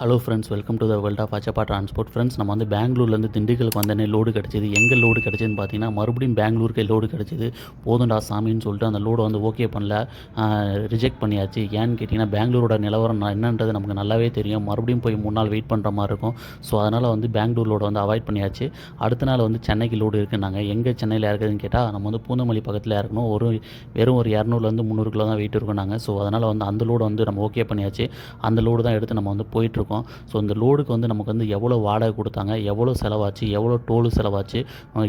Hello friends welcome to the world of Achappa transport friends நம்ம வந்து பெங்களூர்லேருந்து திண்டுக்கலுக்கு வந்தனே லோடு கிடச்சிது. எங்கே லோடு கிடச்சிதுன்னு பார்த்தீங்கன்னா மறுபடியும் பெங்களூருக்கு லோடு கிடச்சிது. போதும்டா சாமின்னு சொல்லிட்டு அந்த லோடை வந்து ஓகே பண்ணல. ரிஜெக்ட் பண்ணியாச்சு. ஏன்னு கேட்டிங்கன்னா பெங்களூரோட நிலவரம் என்னன்றது நமக்கு நல்லாவே தெரியும். மறுபடியும் போய் மூணு நாள் வெயிட் பண்ணுற மாதிரி இருக்கும். ஸோ அதனால் வந்து பெங்களூர் லோடை வந்து அவாய்ட் பண்ணியாச்சு. அடுத்த நாள் வந்து சென்னைக்கு லோடு இருக்குன்னாங்க. எங்கே சென்னையில் இருக்குதுன்னு கேட்டால் நம்ம வந்து பூந்தமல்லி பக்கத்தில் இருக்கணும் ஒரு வெறும் ஒரு இரநூறுலேருந்து முந்நூறு கிலோ தான் வெயிட் இருக்கும் நாங்கள் ஸோ அதனால் வந்து அந்த லோடு வந்து நம்ம ஓகே பண்ணியாச்சு. அந்த லோடு தான் எடுத்து நம்ம வந்து போயிட்டுருக்கோம் இருக்கும். ஸோ இந்த லோடுக்கு வந்து நமக்கு வந்து எவ்வளோ வாடகை கொடுத்தாங்க எவ்வளோ செலவாச்சு எவ்வளோ டோலு செலவாச்சு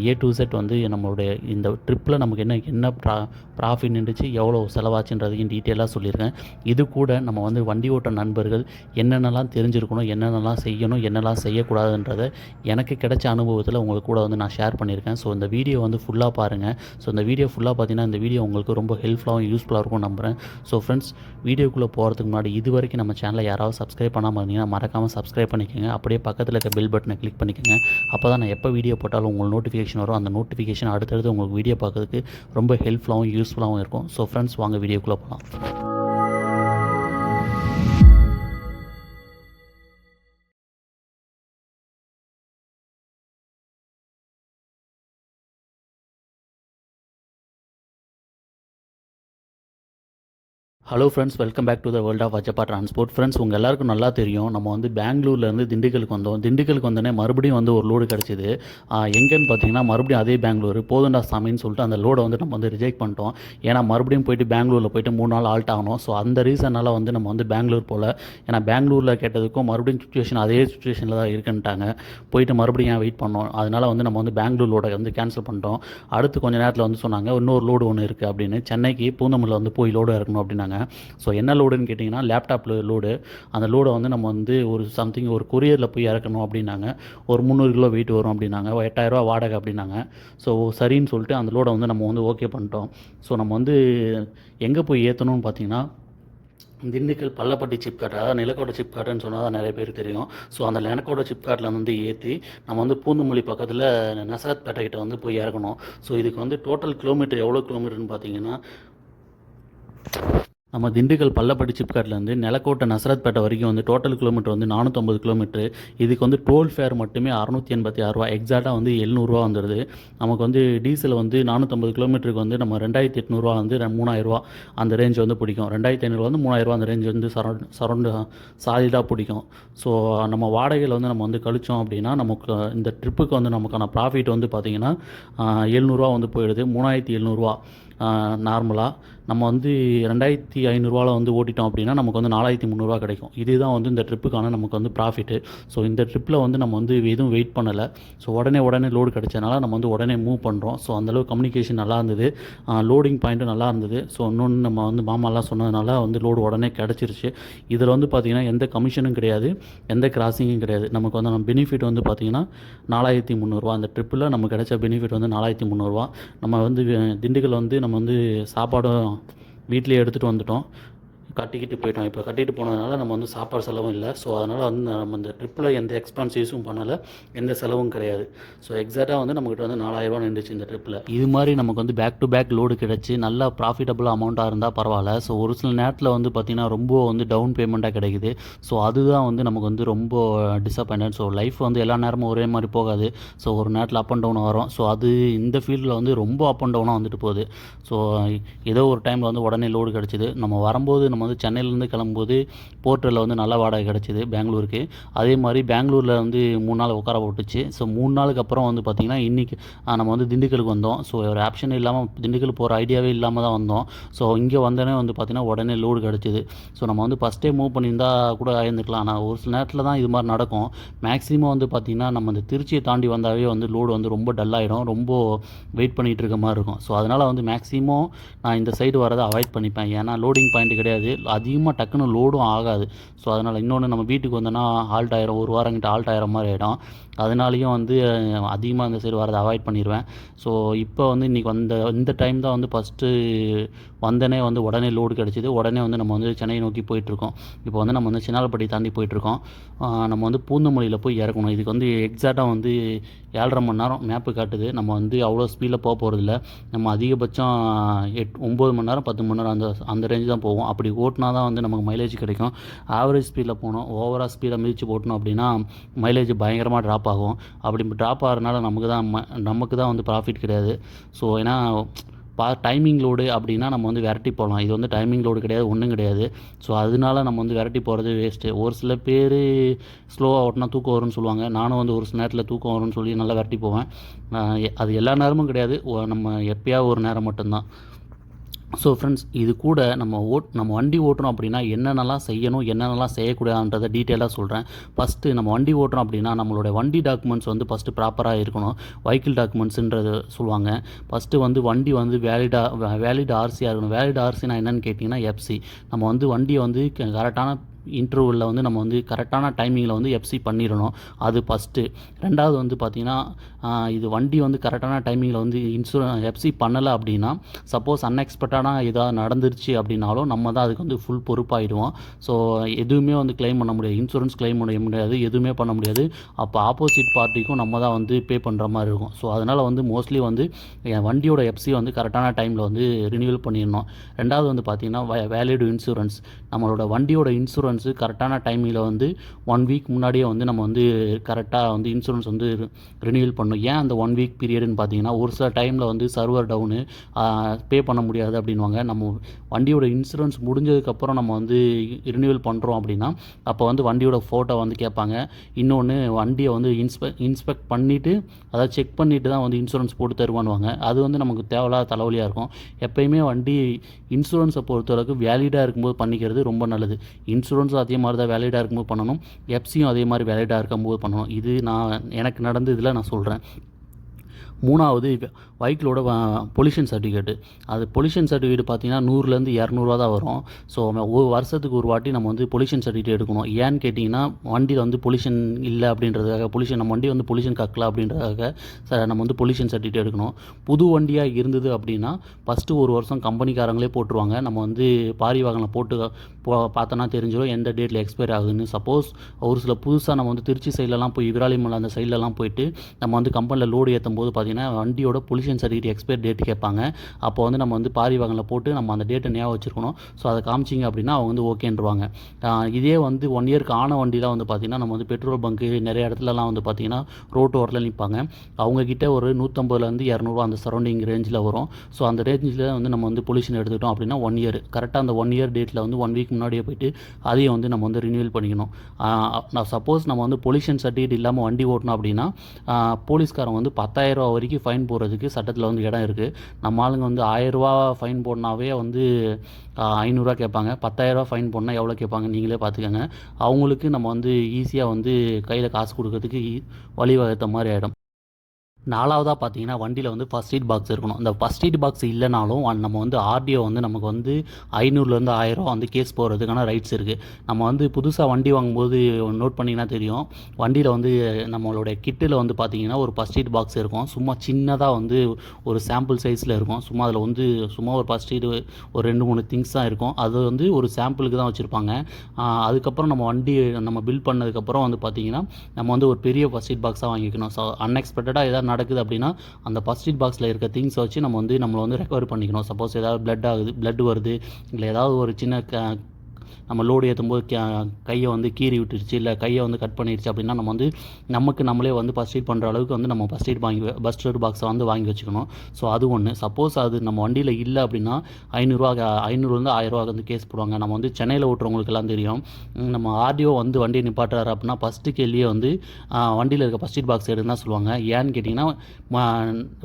ஏ டு செட் வந்து நம்மளுடைய இந்த ட்ரிப்பில் நமக்கு என்ன என்ன ப்ரா ப்ராஃபிட் நின்றுச்சு எவ்வளோ செலவாச்சுன்றதையும் டீட்டெயிலாக சொல்லியிருக்கேன். இது கூட நம்ம வந்து வண்டி ஓட்ட நண்பர்கள் என்னென்னலாம் தெரிஞ்சிருக்கணும் என்னென்னலாம் செய்யணும் என்னெல்லாம் செய்யக்கூடாதுன்றதை எனக்கு கிடைச்ச அனுபவத்தில் உங்களுக்கு கூட வந்து நான் ஷேர் பண்ணியிருக்கேன். ஸோ இந்த வீடியோ வந்து ஃபுல்லாக பாருங்கள் ஸோ இந்த வீடியோ ஃபுல்லாக பார்த்தீங்கன்னா இந்த வீடியோ உங்களுக்கு ரொம்ப ஹெல்ப்ஃபுல்லாகவும் யூஸ்ஃபுல்லாக இருக்கும் நம்புகிறேன் ஸோ ஃப்ரெண்ட்ஸ் வீடியோக்குள்ளே போகிறதுக்கு முன்னாடி இது வரைக்கும் நம்ம சேனலை யாராவது சப்ஸ்கிரைப் பண்ணாமல் இருந்தீங்கன்னா மறக்காமல் சப்ஸ்கிரைப் பண்ணிக்கோங்க. அப்படியே பக்கத்தில் இருக்க பெல் பட்டனை கிளிக் பண்ணிக்கோங்க. அப்போ தான் நான் எப்போ வீடியோ போட்டாலும் உங்களுக்கு நோட்டிஃபிகேஷன் வரும். அந்த நோட்டிஃபிகேஷன் அடுத்தடுத்து உங்களுக்கு வீடியோ பார்க்கறதுக்கு ரொம்ப ஹெல்ப்ஃபுல்லாகவும் யூஸ்ஃபுல்லாகவும் இருக்கும். ஸோ ஃப்ரெண்ட்ஸ் வாங்க வீடியோக்குள்ளே போகலாம் hello friends welcome back to the world of Ajappa transport friends உங்கள் எல்லாருக்கும் நல்லா தெரியும். நம்ம வந்து பெங்களூர்லேருந்து திண்டுக்கலுக்கு வந்தோம். திண்டுக்கலுக்கு வந்தோடனே மறுபடியும் வந்து ஒரு லோடு கிடச்சிது. எங்கேன்னு பார்த்தீங்கன்னா மறுபடியும் அதே பெங்களூர் போதுண்டா சாமின்னு சொல்லிட்டு அந்த லோடை வந்து நம்ம வந்து ரிஜெக்ட் பண்ணிட்டோம். ஏன்னா மறுபடியும் போயிட்டு பெங்களூரில் போயிட்டு மூணு நாள் ஆல்ட் ஆகணும். ஸோ அந்த ரீசனால் வந்து நம்ம வந்து பெங்களூர் போகல ஏன்னா பெங்களூரில் கேட்டதுக்கும் மறுபடியும் சுச்சுவேஷன் அதே சுச்சுவேஷனில் தான் இருக்குன்ட்டாங்க. போயிட்டு மறுபடியும் ஏன் வெயிட் பண்ணோம்? அதனால் வந்து நம்ம வந்து பெங்களூர் லோடை வந்து கேன்சல் பண்ணிட்டோம். அடுத்து கொஞ்ச நேரத்தில் வந்து சொன்னாங்க இன்னொரு லோடு ஒன்று இருக்குது அப்படின்னு. சென்னைக்கு பூந்தமல்ல வந்து போய் லோடு இறக்கணும் அப்படின்னாங்க. ஸோ என்ன லோடுன்னு கேட்டிங்கன்னா லேப்டாப்பில் லோடு அந்த லோடை வந்து நம்ம வந்து ஒரு சம்திங் ஒரு கொரியரில் போய் இறக்கணும் அப்படின்னாங்க. ஒரு முந்நூறு கிலோ வெயிட் வரும் அப்படின்னாங்க. எட்டாயிரரூவா வாடகை அப்படின்னாங்க. ஸோ சரின்னு சொல்லிட்டு அந்த லோடை வந்து நம்ம வந்து ஓகே பண்ணிட்டோம். ஸோ நம்ம வந்து எங்கே போய் ஏற்றணும்னு பார்த்தீங்கன்னா திண்டுக்கல் பள்ளப்பட்டி சிப் அதாவது நிலக்கோட்டை சிப்கார்டுன்னு சொன்னால் தான் நிறைய பேருக்கு தெரியும். ஸோ அந்த நிலக்கோட்டை சிப்காட்டில் வந்து ஏற்றி நம்ம வந்து பூந்தமல்லி பக்கத்தில் நசரத் பேட்டைகிட்ட வந்து போய் இறக்கணும். ஸோ இதுக்கு வந்து டோட்டல் கிலோமீட்டர் எவ்வளோ கிலோமீட்டர்னு பார்த்தீங்கன்னா நம்ம திண்டுக்கல் பள்ளப்பட்டி சிப்காட்லேருந்து நிலக்கோட்டை நசரத்பேட்டை வரைக்கும் வந்து டோட்டல் கிலோமீட்டர் வந்து நானூற்றம்பது கிலோமீட்டர் இதுக்கு வந்து டோல் ஃபேர் மட்டுமே அறநூற்றி எண்பத்தி ஆறுரூவா எக்ஸாக்டாக வந்து எழுநூறுவா வந்துடுது நமக்கு வந்து டீசல் வந்து நானூற்றம்பது கிலோமீட்டருக்கு வந்து நம்ம ரெண்டாயிரத்தி எட்நூறுவா வந்து மூணாயிரரூவா அந்த ரேஞ்ச் வந்து பிடிக்கும். ரெண்டாயிரத்தி ஐநூறுவா வந்து மூணாயிரரூவா அந்த ரேஞ்ச் வந்து சரௌண்ட் சரௌண்டு சாலிடாக பிடிக்கும். ஸோ நம்ம வாடகையில் வந்து நம்ம வந்து கழிச்சோம் அப்படின்னா நமக்கு இந்த ட்ரிப்புக்கு வந்து நமக்கான ப்ராஃபிட் வந்து பார்த்திங்கன்னா எழுநூறுவா வந்து போயிடுது. மூணாயிரத்தி எழுநூறுவா நார்மலாக நம்ம வந்து ரெண்டாயிரத்தி ஐநூறுரூவாவில் வந்து ஓட்டிட்டோம் அப்படின்னா நமக்கு வந்து நாலாயிரத்தி முந்நூறுரூவா கிடைக்கும். இதுதான் வந்து இந்த ட்ரிப்புக்கான நமக்கு வந்து ப்ராஃபிட்டு ஸோ இந்த ட்ரிப்பில் வந்து நம்ம வந்து எதுவும் வெயிட் பண்ணலை. ஸோ உடனே உடனே லோடு கிடைச்சனால நம்ம வந்து உடனே மூவ் பண்ணுறோம் ஸோ அந்தளவு கம்யூனிகேஷன் நல்லா இருந்தது. லோடிங் பாயிண்ட்டும் நல்லா இருந்தது. ஸோ இன்னொன்று நம்ம வந்து மாமாலாம் சொன்னதுனால வந்து லோடு உடனே கிடச்சிருச்சு. இதில் வந்து பார்த்திங்கன்னா எந்த கமிஷனும் கிடையாது. எந்த கிராசிங்கும் கிடையாது. நமக்கு வந்து நம்ம பெனிஃபிட் வந்து பார்த்திங்கன்னா நாலாயிரத்தி முந்நூறுரூவா அந்த ட்ரிப்பில் நமக்கு கிடைச்ச பெனிஃபிட் வந்து நாலாயிரத்தி முந்நூறுரூவா நம்ம வந்து திண்டுக்கல் வந்து நம்ம வந்து சாப்பாடும் வீட்டிலே எடுத்துகிட்டு வந்துட்டோம். கட்டிக்கிட்டு போயிட்டோம். இப்போ கட்டிட்டு போனதுனால நம்ம வந்து சாப்பாடு செலவும் இல்லை. ஸோ அதனால் வந்து நம்ம இந்த ட்ரிப்பில் எந்த எக்ஸ்பென்சிவ்ஸும் பண்ணலை. எந்த செலவும் கிடையாது. ஸோ எக்ஸாக்டாக வந்து நம்மக்கிட்ட வந்து நாலாயிரரூவா நின்றுச்சு இந்த ட்ரிப்பில் இது மாதிரி நமக்கு வந்து பேக் டு பேக் லோடு கிடச்சி நல்லா ப்ராஃபிட்டபுள் அமௌண்ட்டாக இருந்தால் பரவாயில்ல. ஸோ ஒரு சில நேரத்தில் வந்து பார்த்திங்கன்னா ரொம்ப வந்து டவுன் பேமெண்ட்டாக கிடைக்குது. ஸோ அதுதான் வந்து நமக்கு வந்து ரொம்ப டிசப்பாயின்ட் ஸோ லைஃப் வந்து எல்லா நேரமும் ஒரே மாதிரி போகாது. ஸோ ஒரு நேரத்தில் அப் அண்ட் டவுன் வரும். ஸோ அது இந்த ஃபீல்டில் வந்து ரொம்ப அப் அண்ட் டவுனாக வந்துட்டு போகுது. ஸோ ஏதோ ஒரு டைமில் வந்து உடனே லோடு கிடச்சிது. நம்ம வரும்போது நம்ம வந்து சென்னையிலேருந்து கிளம்பும்போது போர்ட்டலில் வந்து நல்ல வாடகை கிடச்சிது பெங்களூருக்கு. அதே மாதிரி பெங்களூரில் வந்து மூணு நாள் உட்கார போட்டுச்சு. ஸோ மூணு நாளுக்கு அப்புறம் வந்து பார்த்திங்கன்னா இன்றைக்கி நம்ம வந்து திண்டுக்கலுக்கு வந்தோம். ஸோ ஒரு ஆப்ஷன் இல்லாமல் திண்டுக்கல் போகிற ஐடியாவே இல்லாமல் தான் வந்தோம். ஸோ இங்கே வந்தோடனே வந்து பார்த்திங்கன்னா உடனே லோடு கிடச்சிது. ஸோ நம்ம வந்து ஃபஸ்ட்டே மூவ் பண்ணியிருந்தா கூட ஆயிருந்துக்கலாம் ஆனால் ஒரு சில நேரத்தில் தான் இது மாதிரி நடக்கும். மேக்ஸிமம் வந்து பார்த்திங்கன்னா நம்ம இந்த திருச்சியை தாண்டி வந்தாவே வந்து லோடு வந்து ரொம்ப டல்லாகிடும் ரொம்ப வெயிட் பண்ணிகிட்டு இருக்க மாதிரி இருக்கும். ஸோ அதனால் வந்து மேக்ஸிமம் நான் இந்த சைடு வரதை அவாய்ட் பண்ணிப்பேன். ஏன்னா லோடிங் பாயிண்ட் கிடையாது. அதிகமாக டக்குன்னு லோடும் ஆகாது. ஸோ அதனால் இன்னொன்று நம்ம வீட்டுக்கு வந்தோன்னா ஹால்ட் ஆயிரும். ஒரு வாரம் கிட்ட ஹால்ட் ஆயிரம் மாதிரி ஆகிடும் அதனாலையும் வந்து அதிகமாக அந்த சைடு வரதை அவாய்ட் பண்ணிடுவேன் ஸோ இப்போ வந்து இன்றைக்கி வந்த இந்த டைம் தான் வந்து ஃபஸ்ட்டு வந்தனே வந்து உடனே லோடு கிடச்சிது. உடனே வந்து நம்ம வந்து சென்னை நோக்கி போயிட்டுருக்கோம். இப்போ வந்து நம்ம வந்து சின்னாலப்பட்டி தாண்டி போயிட்டுருக்கோம். நம்ம வந்து பூந்தமல்லியில் போய் இறக்கணும் இதுக்கு வந்து எக்ஸாக்டாக வந்து ஏழரை மணி நேரம் மேப்பு காட்டுது. நம்ம வந்து அவ்வளோ ஸ்பீடில் போக போகிறதில்ல நம்ம அதிகபட்சம் எட் ஒம்பது மணி நேரம் பத்து மணி நேரம் அந்த அந்த ரேஞ்ச் தான் போவோம். அப்படி ஓட்டினா தான் வந்து நமக்கு மைலேஜ் கிடைக்கும். ஆவரேஜ் ஸ்பீடில் போகணும். ஓவராக ஸ்பீடாக மிதித்து போட்டணும் அப்படின்னா மைலேஜ் பயங்கரமாக ட்ராப் ஆகும். அப்படி ட்ராப் ஆகிறதுனால நமக்கு தான் ம- நமக்கு தான் வந்து ப்ராஃபிட் கிடையாது. ஸோ ஏன்னா பா டைமிங் லோடு அப்படின்னா நம்ம வந்து விரட்டி போகலாம் இது வந்து டைமிங் லோடு கிடையாது ஒன்றும் கிடையாது. ஸோ அதனால நம்ம வந்து விரட்டி போகிறது வேஸ்ட்டு ஒரு சில பேர் ஸ்லோவாக ஓட்டினா தூக்கம் வரும்னு சொல்லுவாங்க. நானும் வந்து ஒரு சில நேரத்தில் தூக்கம் வரும்னு சொல்லி நல்லா விரட்டி போவேன். அது எல்லா நேரமும் கிடையாது. நம்ம எப்பயாவது ஒரு நேரம் மட்டும்தான். ஸோ ஃப்ரெண்ட்ஸ் இது கூட நம்ம ஓட் நம்ம வண்டி ஓட்டுறோம் அப்படின்னா என்னென்னலாம் செய்யணும் என்னென்னலாம் செய்யக்கூடாதுன்றதை டீட்டெயிலாக சொல்கிறேன் ஃபஸ்ட்டு நம்ம வண்டி ஓட்டுறோம் அப்படின்னா நம்மளோட வண்டி டாக்குமெண்ட்ஸ் வந்து ஃபஸ்ட்டு ப்ராப்பராக இருக்கணும். வெஹிக்கிள் டாக்குமெண்ட்ஸுன்றது சொல்லுவாங்க. ஃபஸ்ட்டு வந்து வண்டி வந்து வேலிடாக வேலிட் ஆர்சியாக இருக்கணும். வேலிட் ஆர்சினா என்னென்னு கேட்டிங்கன்னா எஃப்சி நம்ம வந்து வண்டியை வந்து கரெக்டான இன்டர்வலில் வந்து நம்ம வந்து கரெக்டான டைமிங்கில் வந்து எஃப்சி பண்ணிடணும். அது ஃபஸ்ட்டு ரெண்டாவது வந்து பார்த்திங்கன்னா இது வண்டி வந்து கரெக்டான டைமிங்கில் வந்து இன்சூரன்ஸ் எஃப்சி பண்ணலை அப்படின்னா சப்போஸ் அன்எக்ஸ்பெக்டடாக ஏதாவது நடந்துருச்சு அப்படின்னாலும் நம்ம தான் அதுக்கு வந்து ஃபுல் பொறுப்பாயிடுவோம். ஸோ எதுவுமே வந்து க்ளைம் பண்ண முடியாது. இன்சூரன்ஸ் க்ளைம் பண்ண முடியாது. எதுவுமே பண்ண முடியாது. அப்போ ஆப்போசிட் பார்ட்டிக்கும் நம்ம தான் வந்து பே பண்ணுற மாதிரி இருக்கும். ஸோ அதனால் வந்து மோஸ்ட்லி வந்து என் வண்டியோட எஃப்சி வந்து கரெக்டான டைமில் வந்து ரினியூவல் பண்ணிடணும். ரெண்டாவது வந்து பார்த்திங்கன்னா வேலிடு இன்சூரன்ஸ் நம்மளோட வண்டியோட இன்சூரன்ஸ் கரெக்டான டைமில் வந்து ஒன் வீக் முன்னாடியே வந்து நம்ம வந்து கரெக்டாக வந்து இன்சூரன்ஸ் வந்து ரினியூவல் பண்ணும் ஏன் அந்த ஒன் வீக் பீரியடுன்னு பார்த்தீங்கன்னா ஒரு சில டைமில் வந்து சர்வர் டவுனு பே பண்ண முடியாது அப்படின்வாங்க நம்ம வண்டியோட இன்சூரன்ஸ் முடிஞ்சதுக்கப்புறம் நம்ம வந்து ரினியூவல் பண்ணுறோம் அப்படின்னா அப்போ வந்து வண்டியோட ஃபோட்டோ வந்து கேட்பாங்க. இன்னொன்று வண்டியை வந்து இன்ஸ்பெக் இன்ஸ்பெக்ட் பண்ணிவிட்டு அதாவது செக் பண்ணிவிட்டு தான் வந்து இன்சூரன்ஸ் போட்டு தருவானுவாங்க அது வந்து நமக்கு தேவையில்லாத தலைவலியாக இருக்கும். எப்பயுமே வண்டி இன்சூரன்ஸை பொறுத்தளவுக்கு வேலிடாக இருக்கும்போது பண்ணிக்கிறது ரொம்ப நல்லது. இன்சூரன்ஸ் இன்சூரன்ஸும் அதே மாதிரி தான் வேலிடாக இருக்கும்போது பண்ணணும். எஃப்சியும் அதே மாதிரி வேலிடாக இருக்கும்போது பண்ணணும். இது நான் எனக்கு நடந்த இதில் நான் சொல்கிறேன் மூணாவது வைக்கிளோட பொல்யூஷன் சர்டிஃபிகேட்டு. அது பொல்யூஷன் சர்டிஃபிகேட் பார்த்தீங்கன்னா நூறுலேருந்து இரநூறுவா தான் வரும். ஸோ ஒரு வருஷத்துக்கு ஒரு வாட்டி நம்ம வந்து பொல்யூஷன் சர்டிஃபிகேட் எடுக்கணும். ஏன்னு கேட்டிங்கன்னா வண்டியில் வந்து பொல்யூஷன் இல்லை அப்படின்றதுக்காக பொல்யூஷன் நம்ம வண்டி வந்து பொல்யூஷன் கக்கல அப்படின்றதுக்காக ச- நம்ம வந்து பொல்யூஷன் சர்டிஃபிகேட் எடுக்கணும். புது வண்டியாக இருந்தது அப்படின்னா ஃபஸ்ட்டு ஒரு வருஷம் கம்பெனிக்காரங்களே போட்டுருவாங்க. நம்ம வந்து பாரி வாகனம் போட்டு போ பார்த்தோன்னா தெரிஞ்சிடும் எந்த டேட்டில் எக்ஸ்பைர் ஆகுதுன்னு. சப்போஸ் ஒரு சில புதுசாக நம்ம வந்து திருச்சி சைட்லலாம் போய் விராலிமலை அந்த சைட்லலாம் போயிட்டு நம்ம வந்து கம்பெனியில் லோடு ஏற்றும் போது பார்த்திங்கன்னா வண்டியோட பொல்யூஷன் சர்டிஃபிகேட் எக்ஸ்பயர் டேட் கேட்பாங்க. அப்போ வந்து நம்ம வந்து பாரி வாகனில் போட்டு நம்ம அந்த டேட்டை ஞாபகம் வச்சுருக்கணும். ஸோ அதை காமிச்சிங்க அப்படின்னா அவங்க வந்து ஓகேன்றவாங்க இதே வந்து ஒன் இயர்க்கு ஆன வண்டிலாம் வந்து பார்த்திங்கன்னா நம்ம வந்து பெட்ரோல் பங்க்கு நிறைய இடத்துலலாம் வந்து பார்த்திங்கன்னா ரோட்டு ஓரத்தில் நிற்பாங்க அவங்கக்கிட்ட ஒரு நூற்றம்பதுலேருந்து இரநூறுவா அந்த சரௌண்டிங் ரேஞ்சில் வரும். ஸோ அந்த ரேஞ்சில் வந்து நம்ம வந்து பொல்யூஷன் எடுத்துக்கிட்டோம் அப்படின்னா ஒன் இயர் கரெக்டாக அந்த ஒன் இயர் டேட்டில் வந்து ஒன் வீக் முன்னாடியே போயிட்டு அதையும் வந்து நம்ம வந்து ரினியூவல் பண்ணிக்கணும். நான் சப்போஸ் நம்ம வந்து பொல்யூஷன் சர்டிஃபிகேட் இல்லாமல் வண்டி ஓட்டணும் அப்படின்னா போலீஸ்காரன் வந்து 10000 ரூபா வரைக்கும் ஃபைன் போடுறதுக்கு சட்டத்தில் வந்து இடம் இருக்குது நம்ம ஆளுங்க வந்து ஆயிரரூவா ஃபைன் போடனாவே வந்து ஐநூறுரூவா கேட்பாங்க. 10000 ரூபா ஃபைன் போடனா எவ்வளோ கேட்பாங்க நீங்களே பார்த்துக்கோங்க. அவங்களுக்கு நம்ம வந்து ஈஸியாக வந்து கையில் காசு கொடுக்கறதுக்கு வழி வழிவகுத்த மாதிரி ஆகிடும் நாலாவதாக பார்த்தீங்கன்னா வண்டியில் வந்து ஃபஸ்ட் எய்ட் பாக்ஸ் இருக்கணும். இந்த ஃபஸ்ட் எய்ட் பாக்ஸ் இல்லைனாலும் நம்ம வந்து ஆர்டிஓ வந்து நமக்கு வந்து ஐநூறுலேருந்து ஆயிரம் வந்து கேஸ் போகிறதுக்கான ரைட்ஸ் இருக்குது நம்ம வந்து புதுசாக வண்டி வாங்கும்போது நோட் பண்ணிங்கன்னா தெரியும். வண்டியில் வந்து நம்மளோட கிட்டில் வந்து பார்த்தீங்கன்னா ஒரு ஃபஸ்ட் எய்ட் பாக்ஸ் இருக்கும். சும்மா சின்னதாக வந்து ஒரு சாம்பிள் சைஸில் இருக்கும். சும்மா அதில் வந்து சும்மா ஒரு ஃபஸ்ட் எய்டு ஒரு ரெண்டு மூணு திங்ஸ் தான் இருக்கும். அது வந்து ஒரு சாம்பிளுக்கு தான் வச்சுருப்பாங்க. அதுக்கப்புறம் நம்ம வண்டி நம்ம பில் பண்ணதுக்கப்புறம் வந்து பார்த்தீங்கன்னா நம்ம வந்து ஒரு பெரிய ஃபஸ்ட் எய்ட் பாக்ஸாக வாங்கிக்கணும். ஸோ அன்எக்ஸ்பெக்டடாக எதாவது நடக்குது அப்படின்னா அந்த ஃபஸ்ட் எய்ட் பாக்ஸில் இருக்க திங்ஸை வச்சு நம்ம வந்து நம்மளை வந்து ரெக்கவர் பண்ணிக்கணும். சப்போஸ் ஏதாவது blood ஆகுது ப்ளட் வருது இல்லை ஏதாவது ஒரு சின்ன க நம்ம லோடு ஏற்றும்போது கையை வந்து கீறி விட்டுருச்சு இல்லை கையை வந்து கட் பண்ணிடுச்சு அப்படின்னா நம்ம வந்து நமக்கு நம்மளே வந்து ஃபஸ்ட் எய்ட் பண்ணுற அளவுக்கு வந்து நம்ம ஃபஸ்ட் எய்ட் வாங்கி ஃபஸ்ட் எய்ட் பாக்ஸை வந்து வாங்கி வச்சுக்கணும். ஸோ அது ஒன்று சப்போஸ் அது நம்ம வண்டியில் இல்லை அப்படின்னா ஐநூறுரூவா ஐநூறுலேருந்து ஆயிரரூவா வந்து கேஸ் போடுவாங்க. நம்ம வந்து சென்னையில் ஓட்டுறவங்களுக்கெல்லாம் தெரியும். நம்ம ஆர்டிஓ வந்து வண்டியை நிப்பாட்டுறாரு அப்படின்னா ஃபஸ்ட்டு கேள்வியே வந்து வண்டியில் இருக்க ஃபஸ்ட் எய்ட் பாக்ஸ் எடுன்னு தான் சொல்லுவாங்க. ஏன்னு கேட்டிங்கன்னா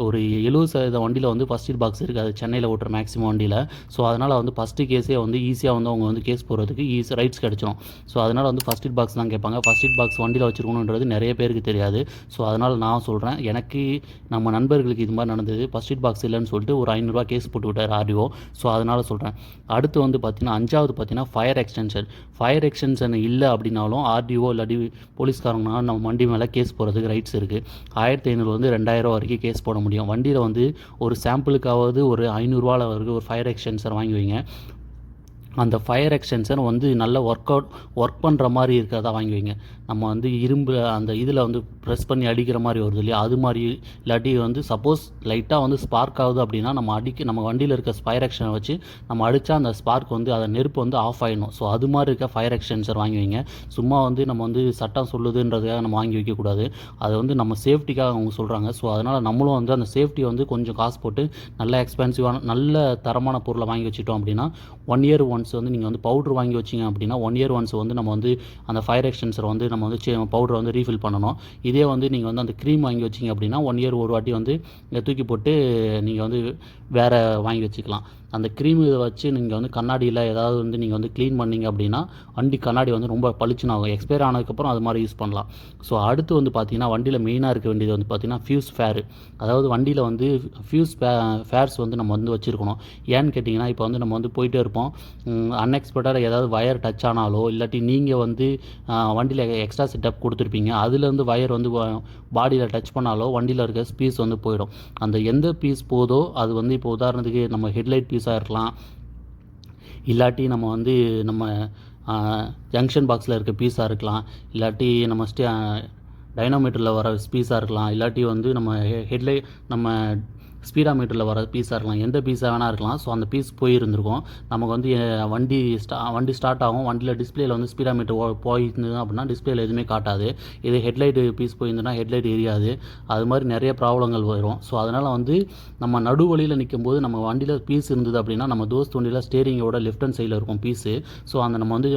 ஒரு எழுபது சதவீத வண்டியில் வந்து ஃபஸ்ட் எய்ட் பாக்ஸ் இருக்காது. சென்னையில் ஓட்டுற மேக்ஸிமம் வண்டியில். ஸோ அதனால் வந்து ஃபஸ்ட்டு கேஸே வந்து ஈஸியாக வந்து அவங்க வந்து கேஸ் போடுறது போடுறதுக்கு ஈஸி ரைட்ஸ் கிடச்சிரும். ஸோ அதனால் வந்து ஃபஸ்ட் எய்ட் பாக்ஸ் தான் கேட்பாங்க. ஃபஸ்ட் எய்ட் பாக்ஸ் வண்டியில் வச்சிருக்கணுன்றது நிறைய பேருக்கு தெரியாது. ஸோ அதனால் நான் சொல்கிறேன் எனக்கு நம்ம நண்பர்களுக்கு இது மாதிரி நடந்தது. ஃபஸ்ட் எய்ட் பாக்ஸ் இல்லைன்னு சொல்லிட்டு ஒரு ஐநூறுரூவா கேஸ் போட்டு விட்டார் ஆர்டிஓ ஸோ அதனால் சொல்கிறேன் அடுத்து வந்து பார்த்தீங்கன்னா அஞ்சாவது பார்த்தீங்கன்னா ஃபயர் எக்ஸ்டென்ஷன் ஃபயர் எக்ஸ்டென்ஷன் இல்லை அப்படின்னாலும் ஆர்டிஓ இல்லாட்டி போலீஸ்காரங்கன்னா நம்ம வண்டி மேலே கேஸ் போடுறதுக்கு ரைட்ஸ் இருக்குது ஆயிரத்தி ஐநூறு வந்து ரெண்டாயிரம் வரைக்கும் கேஸ் போட முடியும். வண்டியில் வந்து ஒரு சாம்பிளுக்காவது ஒரு ஐநூறுரூவாவில் வரைக்கும் ஒரு ஃபயர் எக்ஸ்டென்ஷன் வாங்கி வைங்க. அந்த ஃபயர் எக்ஸ்டென்ஷன் வந்து நல்ல ஒர்க் அவுட் ஒர்க் பண்ணுற மாதிரி இருக்கிறதா வாங்கி வைங்க நம்ம வந்து இரும்பு அந்த இதில் வந்து ப்ரெஸ் பண்ணி அடிக்கிற மாதிரி வருது இல்லையா? அது மாதிரி இல்லாட்டி வந்து சப்போஸ் லைட்டாக வந்து ஸ்பார்க் ஆகுது அப்படின்னா நம்ம அடிக்க நம்ம வண்டியில் இருக்க ஃபயர் எக்ஸ்டென்ஷனை வச்சு நம்ம அடித்தா அந்த ஸ்பார்க் வந்து அதை நெருப்பு வந்து ஆஃப் ஆகிடும் ஸோ அது மாதிரி இருக்க ஃபயர் எக்ஸ்டென்சர் வாங்கி வைங்க சும்மா வந்து நம்ம வந்து சட்டம் சொல்லுதுன்றதுக்காக நம்ம வாங்கி வைக்கக்கூடாது. அது வந்து நம்ம சேஃப்டிக்காக அவங்க சொல்கிறாங்க ஸோ அதனால் நம்மளும் வந்து அந்த சேஃப்டியை வந்து கொஞ்சம் காசு போட்டு நல்ல எக்ஸ்பென்சிவான நல்ல தரமான பொருளை வாங்கி வச்சுட்டோம் அப்படின்னா ஒன் இயர் ஒன் ஒன்ஸ் வந்து நீங்கள் வந்து பவுட்ரு வாங்கி வச்சிங்க அப்படின்னா ஒன் இயர் ஒன்ஸ் வந்து நம்ம வந்து அந்த ஃபயர் எக்ஸ்டென்சர் வந்து நம்ம வந்து பவுடரை வந்து ரீஃபில் பண்ணணும். இதே வந்து நீங்கள் வந்து அந்த க்ரீம் வாங்கி வச்சிங்க அப்படின்னா ஒன் இயர் ஒரு வாட்டி வந்து தூக்கி போட்டு நீங்கள் வந்து வேறு வாங்கி வச்சுக்கலாம். அந்த க்ரீம் இதை வச்சு நீங்கள் வந்து கண்ணாடியில் ஏதாவது வந்து நீங்கள் வந்து க்ளீன் பண்ணீங்க அப்படின்னா வண்டி கண்ணாடி வந்து ரொம்ப பளிச்சுன்னு ஆகும். எக்ஸ்பயர் ஆனதுக்கப்புறம் அது மாதிரி யூஸ் பண்ணலாம். ஸோ அடுத்து வந்து பார்த்தீங்கன்னா வண்டியில் மெயினாக இருக்க வேண்டியது வந்து பார்த்தீங்கன்னா ஃபியூஸ் ஃபேரு அதாவது வண்டியில் வந்து ஃபியூஸ் ஃபேர்ஸ் வந்து நம்ம வந்து வச்சுருக்கணும். ஏன்னு கேட்டிங்கன்னா இப்போ வந்து நம்ம வந்து போயிட்டே இருப்போம். அன்எக்ஸ்பெக்டடாக ஏதாவது வயர் டச் ஆனாலோ இல்லாட்டி நீங்கள் வந்து வண்டியில் எக்ஸ்ட்ரா செட்டப் கொடுத்துருப்பீங்க. அதுலேருந்து வயர் வந்து பாடியில் டச் பண்ணாலோ வண்டியில் இருக்க பீஸ் வந்து போயிடும். அந்த எந்த பீஸ் போதோ அது வந்து இப்போ உதாரணத்துக்கு நம்ம ஹெட்லைட் பீஸ் பீஸாக இருக்கலாம். இல்லாட்டி நம்ம வந்து நம்ம ஜங்ஷன் பாக்ஸில் இருக்க பீஸாக இருக்கலாம். இல்லாட்டி நம்ம ஸ்டே டைனோமீட்டரில் வர பீஸாக இருக்கலாம். இல்லாட்டி வந்து நம்ம ஹெட்லை நம்ம ஸ்பீடா மீட்டரில் வர பீஸாக இருக்கலாம். எந்த பீஸாக வேணா இருக்கலாம். ஸோ அந்த பீஸ் போயிருந்திருக்கும். நமக்கு வந்து வண்டி ஸ்டா வண்டி ஸ்டார்ட் ஆகும். வண்டியில் டிஸ்பிளேயில் வந்து ஸ்பீடா மீட்டர் போயிருந்தது அப்படின்னா டிஸ்பிளேயில் எதுவுமே காட்டாது. இது ஹெட்லைட்டு பீஸ் போயிருந்ததுன்னா ஹெட்லைட் எரியாது. அது மாதிரி நிறைய ப்ராப்ளங்கள் வரும். ஸோ அதனால் வந்து நம்ம நடுவழியில் நிற்கும் போது நம்ம வண்டியில் பீஸ் இருந்தது அப்படின்னா நம்ம தோஸ்த் வண்டியில் ஸ்டேரிங்கோட லெஃப்ட் ஹேண்ட் சைடில் இருக்கும் பீஸு ஸோ அந்த நம்ம வந்து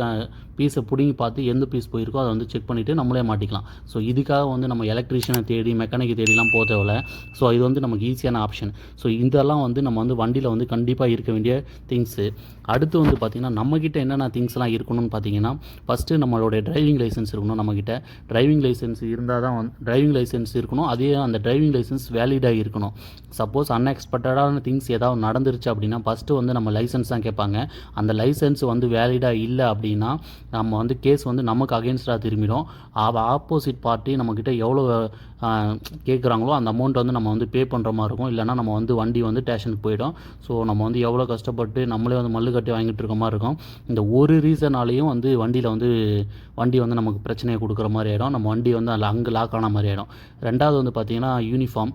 பீஸை பிடுங்கி பார்த்து எந்த பீஸ் போயிருக்கோ அதை வந்து செக் பண்ணிவிட்டு நம்மளே மாட்டிக்கலாம். ஸோ இதுக்காக வந்து நம்ம எலக்ட்ரீஷியனை தேடி மெக்கானிக்கை தேடிலாம் போக தேவையில்ல. ஸோ இது வந்து நமக்கு ஈஸியான ஆப்ஷன் ஸோ இதெல்லாம் வந்து நம்ம வந்து வண்டியில் வந்து கண்டிப்பாக இருக்க வேண்டிய திங்ஸு அடுத்து வந்து பார்த்திங்கன்னா நம்மக்கிட்ட என்னென்ன திங்ஸ்லாம் இருக்கணும்னு பார்த்தீங்கன்னா ஃபஸ்ட்டு நம்மளுடைய டிரைவிங் லைசன்ஸ் இருக்கணும் நம்மக்கிட்ட டிரைவிங் லைசன்ஸ் இருந்தால் தான் வந்து டிரைவிங் லைசன்ஸ் இருக்கணும். அதே அந்த டிரைவிங் லைசன்ஸ் வேலிடாக இருக்கணும். சப்போஸ் அன்எக்ஸ்பெக்டடான திங்ஸ் ஏதாவது நடந்துருச்சு அப்படின்னா ஃபஸ்ட்டு வந்து நம்ம லைசன்ஸ் தான் கேட்பாங்க. அந்த லைசன்ஸ் வந்து வேலிடாக இல்லை அப்படின்னா நம்ம வந்து கேஸ் வந்து நமக்கு அகேன்ஸ்டாக திரும்பிடும். ஆப்போசிட் பார்ட்டி நம்மக்கிட்ட எவ்வளோ கேட்குறாங்களோ அந்த அமௌண்ட் வந்து நம்ம வந்து பே பண்ணுற மாதிரி இருக்கும். இல்லைனா நம்ம வந்து வண்டி வந்து ஸ்டேஷனுக்கு போயிடும். ஸோ நம்ம வந்து எவ்வளோ கஷ்டப்பட்டு நம்மளே வந்து மல்லு கட்டி வாங்கிட்டு இருக்க மாதிரி இருக்கும். இந்த ஒரு ரீசனாலேயும் வந்து வண்டியில் வந்து வண்டி வந்து நமக்கு பிரச்சனையை கொடுக்குற மாதிரி ஆகிடும் நம்ம வண்டி வந்து அதில் அங்கே லாக் ஆன மாதிரி ஆகிடும் ரெண்டாவது வந்து பார்த்திங்கன்னா யூனிஃபார்ம்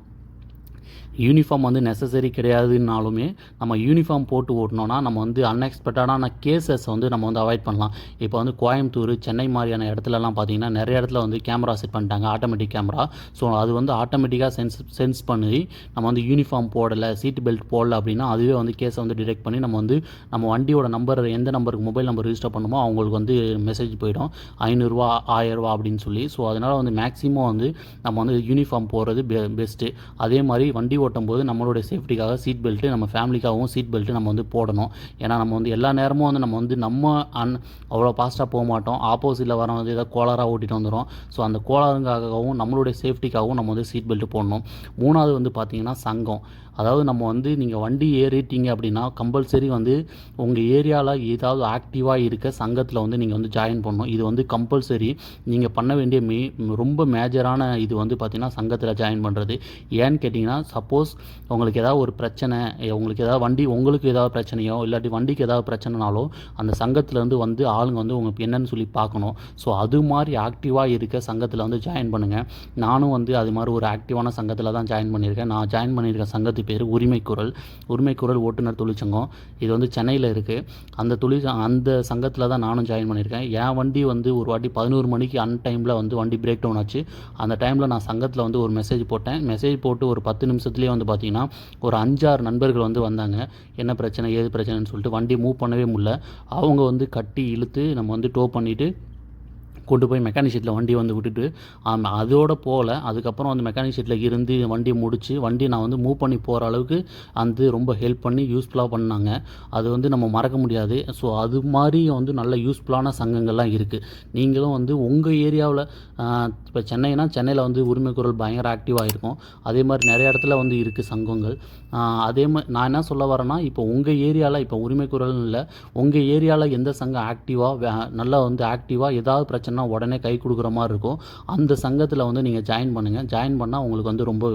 யூனிஃபார்ம் வந்து நெசசரி கிடையாதுனாலுமே நம்ம யூனிஃபார்ம் போட்டு ஓட்டினோன்னா நம்ம வந்து அன்எக்ஸ்பெக்டடான கேசஸ் வந்து நம்ம வந்து அவாய்ட் பண்ணலாம். இப்போ வந்து கோயம்புத்தூர் சென்னை மாதிரியான இடத்துலலாம் பார்த்தீங்கன்னா நிறைய இடத்துல வந்து கேமரா செட் பண்ணிட்டாங்க ஆட்டோமேட்டிக் கேமரா ஸோ அது வந்து ஆட்டோமேட்டிக்காக சென்ஸ் சென்ஸ் பண்ணி நம்ம வந்து யூனிஃபார்ம் போடலை சீட் பெல்ட் போடல அப்படின்னா அதுவே வந்து கேஸை வந்து டிடெக்ட் பண்ணி நம்ம வந்து நம்ம வண்டியோட நம்பர் எந்த நம்பருக்கு மொபைல் நம்பர் ரிஜிஸ்டர் பண்ணுமோ அவங்களுக்கு வந்து மெசேஜ் போயிடும். ஐநூறுரூவா ஆயிரரூவா அப்படின்னு சொல்லி. ஸோ அதனால் வந்து மேக்ஸிமம் வந்து நம்ம வந்து யூனிஃபார்ம் போடுறது பெ பெஸ்ட்டு அதே மாதிரி வண்டி ஓட்டும் போது நம்மளுடைய சேஃப்டிக்காக சீட் பெல்ட்டு நம்ம ஃபேமிலிக்காகவும் சீட் பெல்ட்டு நம்ம வந்து போடணும். ஏன்னா நம்ம வந்து எல்லா நேரமும் வந்து நம்ம வந்து நம்ம அன் அவ்வளோ ஃபாஸ்ட்டாக போக மாட்டோம். ஆப்போசிட்டில் வர வந்து ஏதாவது கோளாராக ஓட்டிட்டு வந்துடும் ஸோ அந்த கோளாறுங்காகவும் நம்மளுடைய சேஃப்டிக்காகவும் நம்ம வந்து சீட் பெல்ட் போடணும். மூணாவது வந்து பார்த்திங்கன்னா சங்கம். அதாவது நம்ம வந்து நீங்கள் வண்டி ஏறிட்டீங்க அப்படின்னா கம்பல்சரி வந்து உங்கள் ஏரியாவில் ஏதாவது ஆக்டிவாக இருக்க சங்கத்தில் வந்து நீங்கள் வந்து ஜாயின் பண்ணணும். இது வந்து கம்பல்சரி நீங்கள் பண்ண வேண்டிய மே ரொம்ப மேஜரான இது வந்து பார்த்திங்கன்னா சங்கத்தில் ஜாயின் பண்ணுறது ஏன்னு கேட்டிங்கன்னா சப்போஸ் உங்களுக்கு ஏதாவது ஒரு பிரச்சனை உங்களுக்கு ஏதாவது வண்டி உங்களுக்கு ஏதாவது பிரச்சனையோ இல்லாட்டி வண்டிக்கு ஏதாவது பிரச்சனைனாலோ அந்த சங்கத்துலேருந்து வந்து ஆளுங்க வந்து உங்களுக்கு என்னன்னு சொல்லி பார்க்கணும். ஸோ அது மாதிரி ஆக்டிவாக இருக்க சங்கத்தில் வந்து ஜாயின் பண்ணுங்கள் நானும் வந்து அது மாதிரி ஒரு ஆக்டிவான சங்கத்தில் தான் ஜாயின் பண்ணியிருக்கேன். நான் ஜாயின் பண்ணியிருக்க சங்கத்து பேர் உரிமைக்குரல். உரிமைக்குரல் ஓட்டுநர் தொழிற்சங்கம். இது வந்து சென்னையில் இருக்குது அந்த தொழில் அந்த சங்கத்தில் தான் நானும் ஜாயின் பண்ணியிருக்கேன். என் வண்டி வந்து ஒரு வாட்டி பதினோரு மணிக்கு அன் டைமில் வந்து வண்டி பிரேக் டவுன் ஆச்சு. அந்த டைமில் நான் சங்கத்தில் வந்து ஒரு மெசேஜ் போட்டேன். மெசேஜ் போட்டு ஒரு பத்து நிமிஷத்துலேயே வந்து பார்த்தீங்கன்னா ஒரு அஞ்சாறு நண்பர்கள் வந்து வந்தாங்க. என்ன பிரச்சனை ஏது பிரச்சனைன்னு சொல்லிட்டு வண்டி மூவ் பண்ணவே முடில அவங்க வந்து கட்டி இழுத்து நம்ம வந்து டோ பண்ணிவிட்டு கொண்டு போய் மெக்கானிக் ஷீட்டில் வண்டி வந்து விட்டுட்டு அதோட போகல அதுக்கப்புறம் வந்து மெக்கானிக் ஷீட்டில் இருந்து வண்டியை முடித்து வண்டி நான் வந்து மூவ் பண்ணி போகிற அளவுக்கு வந்து ரொம்ப ஹெல்ப் பண்ணி யூஸ்ஃபுல்லாக பண்ணாங்க. அது வந்து நம்ம மறக்க முடியாது. ஸோ அது மாதிரி வந்து நல்ல யூஸ்ஃபுல்லான சங்கங்கள்லாம் இருக்குது நீங்களும் வந்து உங்கள் ஏரியாவில் இப்போ சென்னைனா சென்னையில் வந்து உரிமை குரல் பயங்கர ஆக்டிவாக இருக்கும். அதே மாதிரி நிறைய இடத்துல வந்து இருக்குது சங்கங்கள். அதே மாதிரி நான் என்ன சொல்ல வரேன்னா இப்போ உங்கள் ஏரியாவில் இப்போ உரிமை குரல்னு இல்லை. உங்கள் ஏரியாவில் எந்த சங்கம் ஆக்டிவாக நல்லா வந்து ஆக்டிவாக ஏதாவது பிரச்சனை பிரச்சனைனா உடனே கை கொடுக்குற மாதிரி இருக்கும். அந்த சங்கத்தில் வந்து நீங்கள் ஜாயின் பண்ணுங்கள் ஜாயின் பண்ணால் உங்களுக்கு வந்து ரொம்ப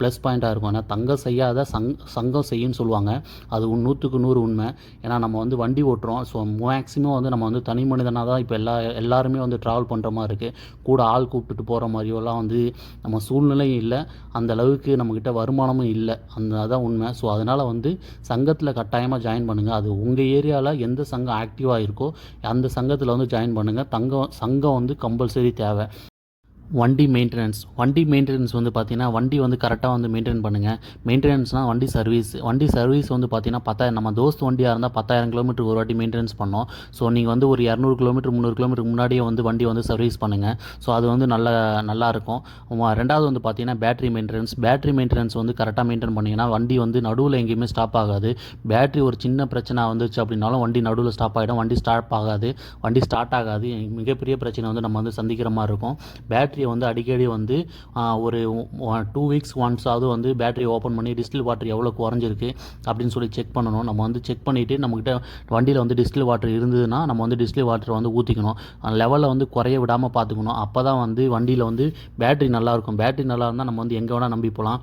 ப்ளஸ் பாயிண்ட்டாக இருக்கும். ஏன்னா தங்கம் செய்யாத சங் சங்கம் செய்யுன்னு சொல்லுவாங்க. அது உன் நூற்றுக்கு நூறு உண்மை. ஏன்னா நம்ம வந்து வண்டி ஓட்டுறோம். ஸோ மேக்ஸிமம் வந்து நம்ம வந்து தனி மனிதனாக தான் இப்போ எல்லா எல்லாருமே வந்து ட்ராவல் பண்ணுற மாதிரி இருக்குது கூட ஆள் கூப்பிட்டுட்டு போகிற மாதிரியோலாம் வந்து நம்ம சூழ்நிலையும் இல்லை. அந்த அளவுக்கு நம்மக்கிட்ட வருமானமும் இல்லை. அந்த அதான் உண்மை. ஸோ அதனால் வந்து சங்கத்தில் கட்டாயமாக ஜாயின் பண்ணுங்கள் அது உங்கள் ஏரியாவில் எந்த சங்கம் ஆக்டிவாக இருக்கோ அந்த சங்கத்தில் வந்து ஜாயின் பண்ணுங்கள் தங்கம் சங்கம் வந்து கம்பல்சரி தேவை. வண்டி மெயின்டெனன்ஸ் வண்டி மெயின்டெனன்ஸ் வந்து பார்த்தீங்கன்னா வண்டி வந்து கரெக்டாக வந்து மெயின்டைன் பண்ணுங்கள் மெயின்டெனன்ஸ்னால் வண்டி சர்வீஸ் வண்டி சர்வீஸ் வந்து பார்த்தீங்கன்னா பத்தாயிரம் நம்ம தோஸ்த் வண்டியாக இருந்தால் பத்தாயிரம் கிலோமீட்டர் ஒரு வாட்டி மெயின்டெனன்ஸ் பண்ணோம். ஸோ நீங்கள் வந்து ஒரு இரநூறு கிலோமீட்டர் முந்நூறு கிலோமீட்டர் முன்னாடியே வந்து வண்டி வந்து சர்வீஸ் பண்ணுங்கள் ஸோ அது வந்து நல்ல நல்லா இருக்கும். ரெண்டாவது வந்து பார்த்தீங்கன்னா பேட்டரி மெயின்டெனன்ஸ் பேட்டரி மெயின்டெனன்ஸ் வந்து கரெக்டாக மெயின்டைன் பண்ணிங்கன்னா வண்டி வந்து நடுவில் எங்கேயுமே ஸ்டாப் ஆகாது. பேட்டரி ஒரு சின்ன பிரச்சனை வந்துச்சு அப்படின்னாலும் வண்டி நடுவில் ஸ்டாப் ஆகிடும் வண்டி ஸ்டாப் ஆகாது. வண்டி ஸ்டார்ட் ஆகாது. மிகப்பெரிய பிரச்சனை வந்து நம்ம வந்து சந்திக்கிற மாதிரி இருக்கும். பேட்டரியை வந்து அடிக்கடி வந்து ஒரு டூ வீக்ஸ் ஒன்ஸாவது வந்து பேட்டரி ஓப்பன் பண்ணி டிஸ்டில் வாட்டர் எவ்வளோ குறைஞ்சிருக்கு அப்படின்னு சொல்லி செக் பண்ணணும். நம்ம வந்து செக் பண்ணிவிட்டு நம்மக்கிட்ட வண்டியில் வந்து டிஸ்டில் வாட்டர் இருந்ததுன்னா நம்ம வந்து டிஸ்டில் வாட்டர் வந்து ஊற்றிக்கணும் லெவலில் வந்து குறைய விடாமல் பார்த்துக்கணும். அப்போ தான் வந்து வண்டியில் வந்து பேட்டரி நல்லாயிருக்கும் பேட்டரி நல்லா இருந்தால் நம்ம வந்து எங்கே வேணால் நம்பி போகலாம்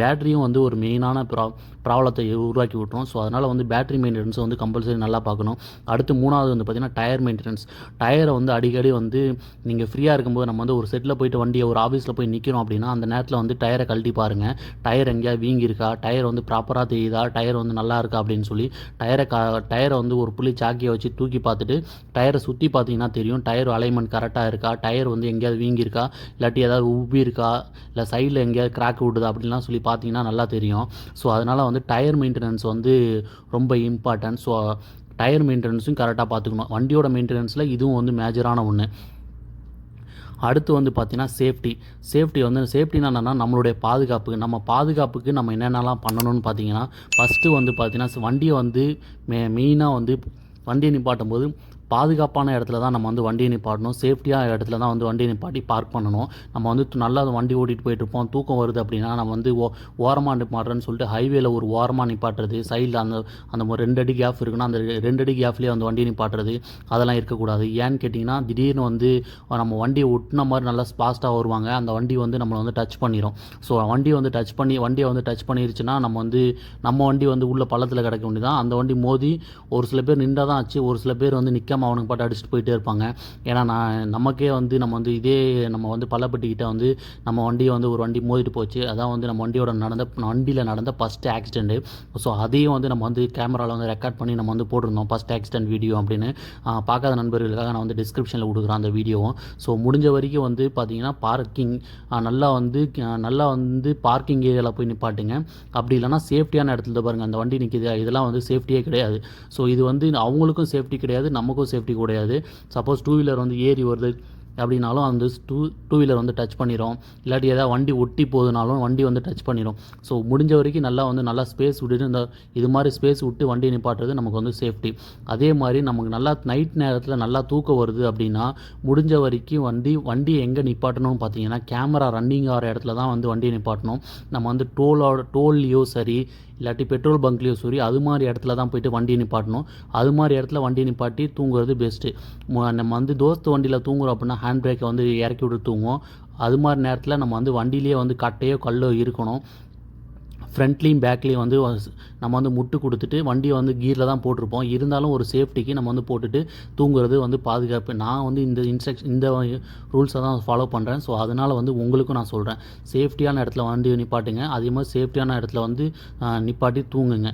பேட்டரியும் வந்து ஒரு மெயினான ப்ரா ப்ராப்ளத்தை உருவாக்கி விட்டுரும். ஸோ அதனால் வந்து பேட்டரி மெயின்டெனன்ஸ் வந்து கம்பல்சரி நல்லா பார்க்கணும். அடுத்து மூணாவது வந்து பார்த்திங்கன்னா டயர் மெயின்டெனன்ஸ் டயரை வந்து அடிக்கடி வந்து நீங்கள் ஃப்ரீயாக இருக்கும்போது நம்ம வந்து ஒரு செட்டில் போயிட்டு வண்டியை ஒரு ஆஃபீஸில் போய் நிற்கிறோம் அப்படின்னா அந்த நேரத்தில் வந்து டயரை கழட்டி பாருங்கள் டயர் எங்கேயாவது வீங்கியிருக்கா? டயர் வந்து ப்ராப்பராக தெரியுதா? டயர் வந்து நல்லா இருக்கா? அப்படின்னு சொல்லி டயரை கா டயரை வந்து ஒரு புள்ளி சாக்கியை வச்சு தூக்கி பார்த்துட்டு டயரை சுற்றி பார்த்தீங்கன்னா தெரியும். டயர் அலைன்மெண்ட் கரெக்டாக இருக்கா? டயர் வந்து எங்கேயாவது வீங்கியிருக்கா? இல்லாட்டி ஏதாவது உப்பி இருக்கா இல்லை சைடில் எங்கேயாவது கிராக் விடுதா? அப்படின்லாம் சொல்லி பார்த்தீங்கன்னா நல்லா தெரியும். ஸோ அதனால் வந்து டயர் மெயின்டெனன்ஸ் வந்து ரொம்ப இம்பார்ட்டன்ட் ஸோ டயர் மெயின்டெனன்ஸும் கரெக்டாக பார்த்துக்கணும். வண்டியோட மெயின்டெனன்ஸில் இதுவும் வந்து மேஜரான ஒன்று அடுத்து வந்து பார்த்தீங்கன்னா சேஃப்டி சேஃப்டி வந்து சேஃப்டினா என்னென்னா நம்மளுடைய பாதுகாப்பு. நம்ம பாதுகாப்புக்கு நம்ம என்னென்னலாம் பண்ணணும்னு பார்த்தீங்கன்னா ஃபஸ்ட்டு வந்து பார்த்தீங்கன்னா வண்டியை வந்து மெ மெயினாக வந்து வண்டியை நிப்பாட்டும் போது பாதுகாப்பான இடத்துல தான் நம்ம வந்து வண்டியை நிப்பாட்டணும். சேஃப்டியாக இடத்துல தான் வந்து வண்டியை நிப்பாட்டி பார்க் பண்ணணும். நம்ம வந்து நல்லா வண்டி ஓட்டிகிட்டு போயிட்டு இருப்போம். தூக்கம் வருது அப்படின்னா நம்ம வந்து ஓ ஓரமாக நிப்பாட்டுறேன்னு சொல்லிட்டு ஹைவேல ஒரு ஓரமாக நிப்பாட்டுறது சைடில் அந்த அந்த ரெண்டு அடி கேப் இருக்குன்னா அந்த ரெண்டு அடி கேப்லேயே வந்து வண்டியை நிப்பாட்டுறது அதெல்லாம் இருக்கக்கூடாது. ஏன்னு கேட்டிங்கன்னா திடீர்னு வந்து நம்ம வண்டியை ஒட்டின மாதிரி நல்லா ஃபாஸ்ட்டாக வருவாங்க. அந்த வண்டி வந்து நம்மளை வந்து டச் பண்ணிடும் ஸோ வண்டியை வந்து டச் பண்ணி வண்டியை வந்து டச் பண்ணிருச்சுன்னா நம்ம வந்து நம்ம வண்டி வந்து உள்ள பள்ளத்தில் கிடக்க வேண்டியதான் அந்த வண்டி மோதி ஒரு சில பேர் நின்றா தான் ஆச்சு. ஒரு சில பேர் வந்து நிற்காம அவனுக்கு பாட்டு அடிச்சுட்டு போயிட்டே இருப்பாங்க. ஏன்னா நான் நமக்கே வந்து நம்ம வந்து இதே நம்ம வந்து பள்ளப்பட்டிக்கிட்ட வந்து நம்ம வண்டியை வந்து ஒரு வண்டி மோதிட்டு போச்சு. அதான் வந்து நம்ம வண்டியோட நடந்த வண்டியில் நடந்த ஃபஸ்ட் ஆக்சிடென்ட்டு ஸோ அதையும் வந்து நம்ம வந்து கேமராவில் வந்து ரெக்கார்ட் பண்ணி நம்ம வந்து போட்டிருந்தோம் ஃபஸ்ட் ஆக்சிடென்ட் வீடியோ அப்படின்னு. பார்க்காத நண்பர்களுக்காக நான் வந்து டிஸ்கிரிப்ஷனில் கொடுக்குறேன் அந்த வீடியோவும் ஸோ முடிஞ்ச வரைக்கும் வந்து பார்த்தீங்கன்னா பார்க்கிங் நல்லா வந்து நல்லா வந்து பார்க்கிங் ஏரியாவில் போய் நிப்பாட்டுங்க. அப்படி இல்லைனா சேஃப்டியான இடத்துல பாருங்கள் அந்த வண்டி நிற்கிது இதெல்லாம் வந்து சேஃப்டியே கிடையாது. ஸோ இது வந்து அவங்களுக்கும் சேஃப்டி கிடையாது நமக்கும் சேஃப்டி கிடையாது. சப்போஸ் டூ வீலர் வந்து ஏறி வருது அப்படின்னாலும் அந்த டூ டூ வீலர் வந்து டச் பண்ணிடும் இல்லாட்டி ஏதாவது வண்டி ஒட்டி போகுதுனாலும் வண்டி வந்து டச் பண்ணிடும் ஸோ முடிஞ்ச வரைக்கும் நல்லா வந்து நல்லா ஸ்பேஸ் விட்டுட்டு இந்த இது மாதிரி ஸ்பேஸ் விட்டு வண்டி நிப்பாட்டுறது நமக்கு வந்து சேஃப்டி அதே மாதிரி நமக்கு நல்லா நைட் நேரத்தில் நல்லா தூக்கம் வருது அப்படின்னா முடிஞ்ச வரைக்கும் வண்டி வண்டி எங்கே நிப்பாட்டணும்னு பார்த்தீங்கன்னா கேமரா ரன்னிங் ஆகிற இடத்துல தான் வந்து வண்டியை நிப்பாட்டணும். நம்ம வந்து டோலோட டோல்லையோ சரி இல்லாட்டி பெட்ரோல் பங்க்லேயோ சரி அது மாதிரி இடத்துல தான் போயிட்டு வண்டியை நிப்பாட்டணும். அது மாதிரி இடத்துல வண்டியை நிப்பாட்டி தூங்குறது பெஸ்ட்டு நம்ம வந்து தோஸ்து வண்டியில் தூங்குறோம் அப்படின்னா ஹேண்ட் பிரேக்கை வந்து இறக்கி விட்டு தூங்குவோம். அது மாதிரி நேரத்தில் நம்ம வந்து வண்டியிலேயே வந்து கட்டையோ கல்லோ இருக்கணும். ஃப்ரண்ட்லேயும் பேக்லேயும் வந்து நம்ம வந்து முட்டு கொடுத்துட்டு வண்டியை வந்து கீரில் தான் போட்டிருப்போம். இருந்தாலும் ஒரு சேஃப்டிக்கு நம்ம வந்து போட்டுட்டு தூங்குறது வந்து பாதுகாப்பு. நான் வந்து இந்த இன்ஸ்ட்ரக்ஷன் இந்த ரூல்ஸை தான் ஃபாலோ பண்ணுறேன் ஸோ அதனால் வந்து உங்களுக்கும் நான் சொல்கிறேன் சேஃப்டியான இடத்துல வண்டி நிப்பாட்டுங்க. அதே மாதிரி சேஃப்டியான இடத்துல வந்து நிப்பாட்டி தூங்குங்க.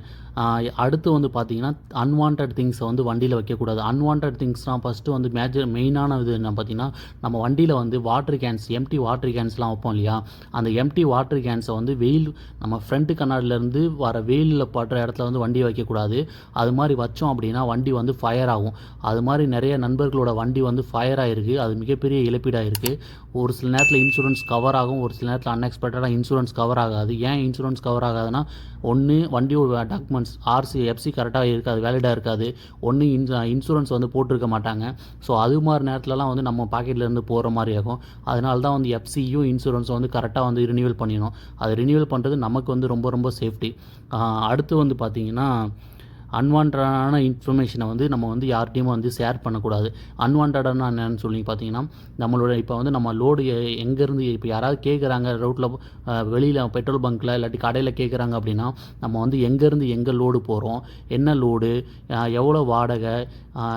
அடுத்து வந்து பார்த்தீங்கன்னா அன்வான்ட் திங்ஸை வந்து வண்டியில் வைக்கக்கூடாது. அன்வான்ட் திங்ஸ்னால் ஃபஸ்ட்டு வந்து மேஜர் மெயினான இது என்ன பார்த்தீங்கன்னா நம்ம வண்டியில் வந்து வாட்டர் கேன்ஸ் எம்டி வாட்டர் கேன்ஸ்லாம் வைப்போம் இல்லையா? அந்த எம்டி வாட்டர் கேன்ஸை வந்து வெயில் நம்ம ஃப்ரண்ட்டு கண்ணாடிலேருந்து வர வெயிலில் படுற இடத்துல வந்து வண்டியை வைக்கக்கூடாது. அது மாதிரி வச்சோம் அப்படின்னா வண்டி வந்து ஃபயர் ஆகும். அது மாதிரி நிறைய நண்பர்களோட வண்டி வந்து ஃபயர் ஆகிருக்கு அது மிகப்பெரிய இழப்பீடாக இருக்குது ஒரு சில நேரத்தில் இன்சூரன்ஸ் கவர் ஆகும். ஒரு சில நேரத்தில் அன்எக்ஸ்பெக்டடாக இன்சூரன்ஸ் கவர் ஆகாது. ஏன் இன்சூரன்ஸ் கவர் ஆகாதுன்னா ஒன்று வண்டியோட டாக்குமெண்ட்ஸ் ஆர்சி எஃப்சி கரெக்டாக இருக்காது வேலிடாக இருக்காது. ஒன்று இன்சூ இன்சூரன்ஸ் வந்து போட்டிருக்க மாட்டாங்க. ஸோ அது மாதிரி நேரத்துலலாம் வந்து நம்ம பாக்கெட்லேருந்து போகிற மாதிரி ஆகும். அதனால தான் வந்து எஃப்சியும் இன்சூரன்ஸும் வந்து கரெக்டாக வந்து ரினியூவல் பண்ணிடணும். அது ரினியூவல் பண்ணுறது நமக்கு வந்து ரொம்ப ரொம்ப சேஃப்டி அடுத்து வந்து பார்த்திங்கன்னா அன்வான்டான இன்ஃபர்மேஷனை வந்து நம்ம வந்து யார்கிட்டையும் வந்து ஷேர் பண்ணக்கூடாது. அன்வான்டான என்னன்னு சொல்லி பார்த்தீங்கன்னா நம்மளோட இப்போ வந்து நம்ம லோடு எங்கேருந்து இப்போ யாராவது கேட்குறாங்க ரோட்டில் வெளியில் பெட்ரோல் பங்க்கில் இல்லாட்டி கடையில் கேட்குறாங்க அப்படின்னா நம்ம வந்து எங்கேருந்து எங்கே லோடு போகிறோம் என்ன லோடு எவ்வளோ வாடகை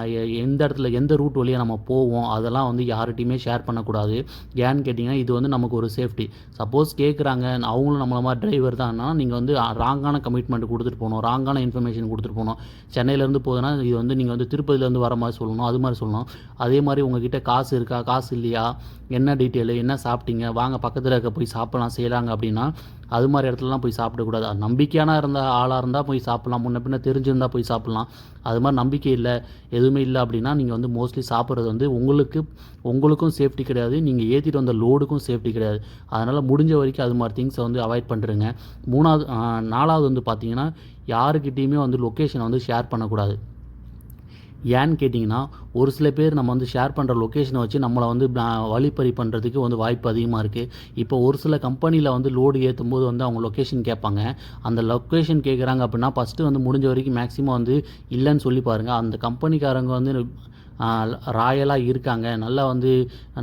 எ- எந்த இடத்துல எந்த ரூட் வழியாக நம்ம போவோம் அதெல்லாம் வந்து யார்கிட்டையுமே ஷேர் பண்ணக்கூடாது. ஏன்னு கேட்டிங்கன்னா இது வந்து நமக்கு ஒரு சேஃப்டி சப்போஸ் கேட்குறாங்க அவங்களும் நம்மள மாதிரி டிரைவர் தான்னா நீங்கள் வந்து ராங்கான கமிட்மெண்ட் கொடுத்துட்டு போகணும் ராங்கான இன்ஃபர்மேஷன் கொடுத்துட்டு போகணும். சென்னையிலேருந்து போகுதுன்னா இது வந்து நீங்கள் வந்து திருப்பதியிலேருந்து வர மாதிரி சொல்லணும் அது மாதிரி சொல்லணும். அதே மாதிரி உங்ககிட்ட காசு இருக்கா காசு இல்லையா என்ன டீட்டெயிலு என்ன சாப்பிட்டீங்க வாங்க பக்கத்தில் இருக்க போய் சாப்பிட்லாம் செய்யலாங்க அப்படின்னா அது மாதிரி இடத்துலலாம் போய் சாப்பிடக்கூடாது. அது நம்பிக்கையான இருந்தால் ஆளாக இருந்தால் போய் சாப்பிட்லாம். முன்ன பின்ன தெரிஞ்சிருந்தால் போய் சாப்பிட்லாம். அது மாதிரி நம்பிக்கை இல்லை எதுவுமே இல்லை அப்படின்னா நீங்கள் வந்து மோஸ்ட்லி சாப்பிட்றது வந்து உங்களுக்கு உங்களுக்கும் சேஃப்டி கிடையாது. நீங்கள் ஏற்றிட்டு வந்த லோடுக்கும் சேஃப்டி கிடையாது. அதனால் முடிஞ்ச வரைக்கும் அது மாதிரி திங்ஸை வந்து அவாய்ட் பண்ணுறேங்க மூணாவது நாலாவது வந்து பார்த்தீங்கன்னா யாருக்கிட்டேயுமே வந்து லொக்கேஷனை வந்து ஷேர் பண்ணக்கூடாது. ஏன்னு கேட்டிங்கன்னா ஒரு சில பேர் நம்ம வந்து ஷேர் பண்ணுற லொக்கேஷனை வச்சு நம்மளை வந்து வழிப்பறி பண்ணுறதுக்கு வந்து வாய்ப்பு அதிகமாக இருக்குது இப்போ ஒரு சில கம்பெனியில் வந்து லோடு ஏற்றும் போது வந்து அவங்க லொக்கேஷன் கேட்பாங்க. அந்த லொக்கேஷன் கேட்குறாங்க அப்படின்னா ஃபஸ்ட்டு வந்து முடிஞ்ச வரைக்கும் மேக்ஸிமம் வந்து இல்லைன்னு சொல்லி பாருங்கள் அந்த கம்பெனிக்காரங்க வந்து ராயலாக இருக்காங்க. நல்லா வந்து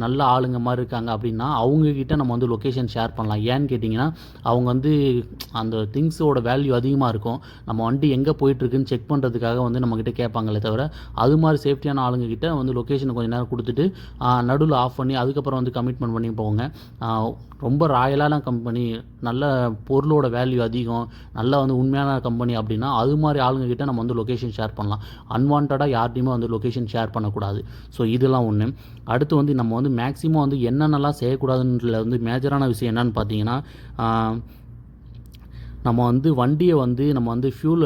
நல்ல ஆளுங்க மாதிரி இருக்காங்க அப்படின்னா அவங்கக்கிட்ட நம்ம வந்து லொக்கேஷன் ஷேர் பண்ணலாம். ஏன்னு கேட்டிங்கன்னா அவங்க வந்து அந்த திங்ஸோட வேல்யூ அதிகமாக இருக்கும். நம்ம வண்டி எங்கே போயிட்டுருக்குன்னு செக் பண்ணுறதுக்காக வந்து நம்மக்கிட்ட கேட்பாங்களே தவிர அது மாதிரி சேஃப்டியான ஆளுங்கக்கிட்ட வந்து லொக்கேஷனை கொஞ்சம் நேரம் கொடுத்துட்டு நடுவில் ஆஃப் பண்ணி அதுக்கப்புறம் வந்து கமிட்மெண்ட் பண்ணி போங்க. ரொம்ப ராயலான கம்பெனி நல்ல பொருளோட வேல்யூ அதிகம் நல்ல வந்து உண்மையான கம்பெனி அப்படின்னா அது மாதிரி ஆளுங்கக்கிட்ட நம்ம வந்து லொக்கேஷன் ஷேர் பண்ணலாம். அன்வான்டாக யார்ட்டையுமே வந்து லொக்கேஷன் ஷேர் பண்ணக்கூடாது. ஸோ இதெல்லாம் ஒன்று அடுத்து வந்து நம்ம வந்து மேக்ஸிமம் வந்து என்னென்னலாம் செய்யக்கூடாதுன்றதுல வந்து மேஜரான விஷயம் என்னன்னு பார்த்தீங்கன்னா நம்ம வந்து வண்டியை வந்து நம்ம வந்து ஃபியூல்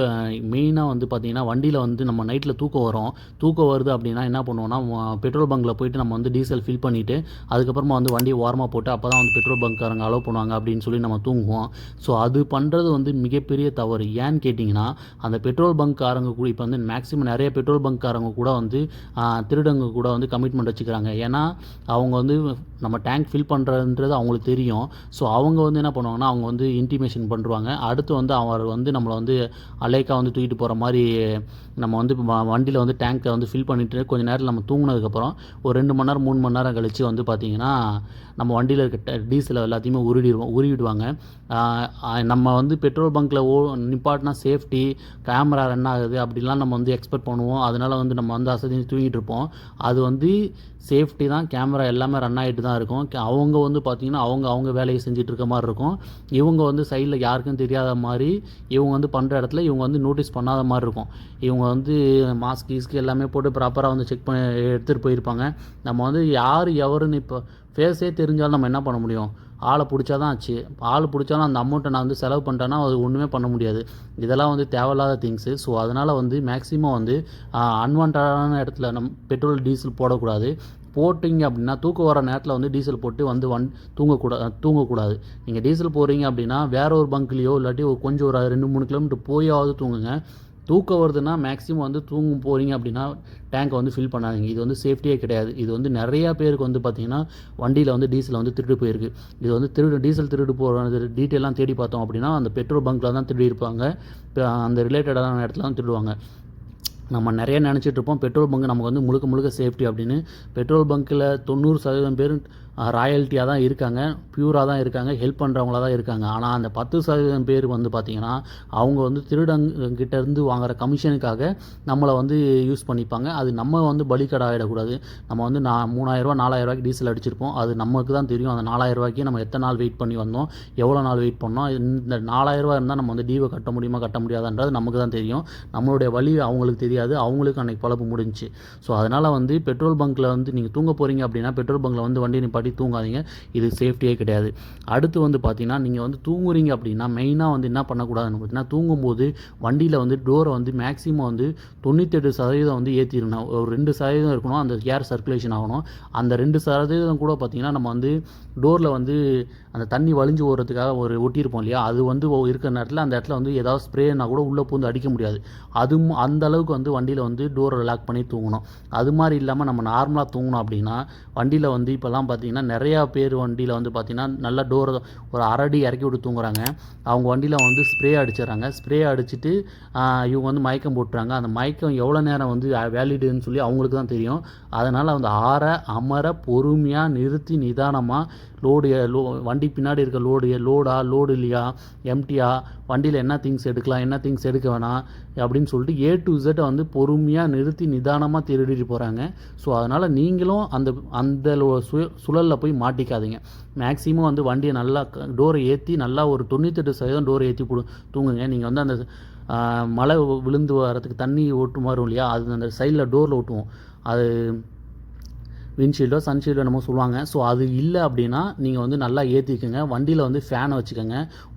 மெயினாக வந்து பார்த்திங்கன்னா வண்டியில் வந்து நம்ம நைட்டில் தூக்கம் வரும். தூக்கம் வருது அப்படின்னா என்ன பண்ணுவோம்னா பெட்ரோல் பங்க்கில் போயிட்டு நம்ம வந்து டீசல் ஃபில் பண்ணிவிட்டு அதுக்கப்புறமா வந்து வண்டியை ஓரமாக போட்டு அப்போ தான் வந்து பெட்ரோல் பங்க்காரங்க அலோவ் பண்ணுவாங்க அப்படின்னு சொல்லி நம்ம தூங்குவோம். ஸோ அது பண்ணுறது வந்து மிகப்பெரிய தவறு. ஏன்னு கேட்டிங்கன்னா அந்த பெட்ரோல் பங்க்காரங்க கூட இப்போ வந்து மேக்ஸிமம் நிறைய பெட்ரோல் பங்க்காரங்க கூட வந்து திருடங்க கூட வந்து கமிட்மெண்ட் வச்சுக்கிறாங்க. ஏன்னா அவங்க வந்து நம்ம டேங்க் ஃபில் பண்ணுறதுன்றது அவங்களுக்கு தெரியும். ஸோ அவங்க வந்து என்ன பண்ணுவாங்கன்னா அவங்க வந்து இன்டிமேஷன் பண்ணுவாங்க அடுத்து வந்து அவர் வந்து நம்மளை வந்து அலேக்காக வந்து தூக்கிட்டு போகிற மாதிரி நம்ம வந்து வண்டியில் வந்து டேங்க்கை வந்து ஃபில் பண்ணிவிட்டு கொஞ்ச நேரம் நம்ம தூங்கினதுக்கப்புறம் ஒரு ரெண்டு மணி நேரம் மூணு மணி நேரம் கழித்து வந்து பார்த்திங்கன்னா நம்ம வண்டியில் இருக்க டீசல் எல்லாத்தையுமே உருடிடுவோம் உருவிடுவாங்க. நம்ம வந்து பெட்ரோல் பங்க்கில் ஓ நிப்பாட்டினா சேஃப்டி கேமரா ரன் ஆகுது அப்படிலாம் நம்ம வந்து எக்ஸ்பெக்ட் பண்ணுவோம். அதனால் வந்து நம்ம வந்து அசதி தூங்கிட்டு இருப்போம். அது வந்து சேஃப்டி தான் கேமரா எல்லாமே ரன் ஆகிட்டு தான் இருக்கும். அவங்க வந்து பார்த்திங்கன்னா அவங்க அவங்க வேலையை செஞ்சுட்டு இருக்க மாதிரி இருக்கும். இவங்க வந்து சைடில் யாருக்கும் தெரியாத மாதிரி இவங்க வந்து பண்ணுற இடத்துல இவங்க வந்து நோட்டீஸ் பண்ணாத மாதிரி இருக்கும். இவங்க வந்து மாஸ்க் கீஸ்க்கு எல்லாமே போட்டு ப்ராப்பராக வந்து செக் பண்ணி எடுத்துகிட்டு போயிருப்பாங்க. நம்ம வந்து யார் எவருன்னு இப்போ ஃபேஸே தெரிஞ்சாலும் நம்ம என்ன பண்ண முடியும்? ஆளை பிடிச்சா தான் ஆச்சு. ஆள் பிடிச்சாலும் அந்த அமௌண்ட்டை நான் வந்து செலவு பண்ணிட்டேன்னா அது ஒன்றுமே பண்ண முடியாது. இதெல்லாம் வந்து தேவையில்லாத திங்ஸு ஸோ அதனால் வந்து மேக்ஸிமம் வந்து அன்வான்டான இடத்துல நம் பெட்ரோல் டீசல் போடக்கூடாது. போட்டிங்க அப்படின்னா தூக்கம் வர நேரத்தில் வந்து டீசல் போட்டு வந்து வன் தூங்கக்கூடாது தூங்கக்கூடாது. நீங்கள் டீசல் போகிறீங்க அப்படின்னா வேற ஒரு பங்க்லேயோ இல்லாட்டி ஒரு கொஞ்சம் ஒரு ரெண்டு மூணு கிலோமீட்டர் போயாவது தூங்குங்க. தூக்கம் வருதுன்னா மேக்ஸிமம் வந்து தூங்கும் போகிறீங்க அப்படின்னா டேங்கை வந்து ஃபில் பண்ணாதீங்க. இது வந்து சேஃப்டியே கிடையாது. இது வந்து நிறையா பேருக்கு வந்து பார்த்திங்கன்னா வண்டியில் வந்து டீசல் வந்து திருட்டு போயிருக்கு. இது வந்து திருடு டீசல் திருடு போகிற டீட்டெயிலாம் தேடி பார்த்தோம் அப்படின்னா அந்த பெட்ரோல் பங்க்கில் தான் திருடி இருப்பாங்க. அந்த ரிலேட்டடான இடத்துல தான் திருடுவாங்க. நம்ம நிறைய நினச்சிட்டு இருப்போம். பெட்ரோல் பங்க் நமக்கு வந்து முழுக்க முழுக்க சேஃப்டி அப்படின்னு. பெட்ரோல் பங்க்கில் தொண்ணூறு சதவீதம் பேர் ராயல்ட்டியாக தான் இருக்காங்க ப்யூராக தான் இருக்காங்க ஹெல்ப் பண்ணுறவங்களா தான் இருக்காங்க. ஆனால் அந்த பத்து சதவீதம் பேர் வந்து பார்த்திங்கன்னா அவங்க வந்து திருடங்கிட்ட இருந்து கமிஷனுக்காக நம்மளை வந்து யூஸ் பண்ணிப்பாங்க. அது நம்ம வந்து பலிக்கடை ஆகிடக்கூடாது நம்ம வந்து நான் மூணாயிரரூவா நாலாயிரரூவாய்க்கு டீசல் அடிச்சிருப்போம். அது நமக்கு தான் தெரியும். அந்த நாலாயிரரூவாய்க்கு நம்ம எத்தனை நாள் வெயிட் பண்ணி வந்தோம் எவ்வளோ நாள் வெயிட் பண்ணோம். இந்த நாலாயிரரூவா இருந்தால் நம்ம வந்து டீவை கட்ட முடியுமா கட்ட முடியாதான்றது நமக்கு தான் தெரியும். நம்மளுடைய வழி அவங்களுக்கு தெரியாது. அவங்களுக்கு அன்றைக்கி பழப்பு முடிஞ்சுச்சு. ஸோ அதனால் வந்து பெட்ரோல் பங்க்கில் வந்து நீங்கள் தூங்க போகிறீங்க அப்படின்னா பெட்ரோல் பங்க்கில் வந்து வண்டி நிப்பாட்டி தூங்காதீங்க. இது சேஃப்டியே கிடையாது. அடுத்து வந்து பார்த்தீங்கன்னா நீங்கள் வந்து தூங்குறீங்க அப்படின்னா மெயினாக வந்து என்ன பண்ணக்கூடாதுன்னு பார்த்தீங்கன்னா தூங்கும்போது வண்டியில் வந்து டோரை வந்து மேக்ஸிமம் வந்து தொண்ணூத்தெட்டு சதவீதம் வந்து ஏற்றிடணும் ஒரு ரெண்டு சதவீதம் இருக்கணும் அந்த ஏர் சர்க்குலேஷன் ஆகணும். அந்த ரெண்டு சதவீதம் கூட பார்த்தீங்கன்னா நம்ம வந்து டோரில் வந்து அந்த தண்ணி வழிஞ்சு ஓடுறதுக்காக ஒரு ஒட்டியிருப்போம் இல்லையா? அது வந்து இருக்கிற நேரத்தில் அந்த இடத்துல வந்து ஏதாவது ஸ்ப்ரேனா கூட உள்ளே பூந்து அடிக்க முடியாது. அதுவும் அந்த அளவுக்கு வந்து வண்டியில் வந்து டோரை லாக் பண்ணி தூங்கணும். அது மாதிரி இல்லாமல் நம்ம நார்மலாக தூங்கணும் அப்படின்னா வண்டியில் வந்து இப்போல்லாம் பார்த்தீங்கன்னா நிறையா பேர் வண்டியில் வந்து பார்த்தீங்கன்னா நல்லா டோரை ஒரு அரடி இறக்கி விட்டு தூங்குறாங்க. அவங்க வண்டியில் வந்து ஸ்ப்ரே அடிச்சிடுறாங்க. ஸ்ப்ரே அடிச்சுட்டு இவங்க வந்து மயக்கம் போட்டுறாங்க. அந்த மயக்கம் எவ்வளோ நேரம் வந்து வேலிடுன்னு சொல்லி அவங்களுக்கு தான் தெரியும். அதனால் அந்த ஆற அமர பொறுமையாக நிறுத்தி நிதானமாக லோடு லோ வண்டி பின்னாடி இருக்க லோடு லோடா லோடு இல்லையா எம்டியா வண்டியில் என்ன திங்ஸ் எடுக்கலாம் என்ன திங்ஸ் எடுக்க வேணாம் அப்படின்னு சொல்லிட்டு ஏ டு இசட்டை வந்து பொறுமையாக நிறுத்தி நிதானமாக திருடிட்டு போகிறாங்க ஸோ அதனால் நீங்களும் அந்த அந்த சு சுழலில் போய் மாட்டிக்காதீங்க. மேக்ஸிமம் வந்து வண்டியை நல்லா டோரை ஏற்றி நல்லா ஒரு தொண்ணூத்தெட்டு சதவீதம் டோரை ஏற்றி போடு தூங்குங்க. நீங்கள் வந்து அந்த மழை விழுந்து வரதுக்கு தண்ணி ஓட்டு மாறும் இல்லையா அது அந்த சைடில் டோரில் ஓட்டுவோம். அது விண்ட்ஷீல்டோ சன்ஷீல்டோ என்னமோ சொல்லுவாங்க. ஸோ அது இல்லை அப்படின்னா நீங்கள் வந்து நல்லா ஏற்றிக்கோங்க வண்டியில் வந்து ஃபேனை வச்சுக்கோங்க.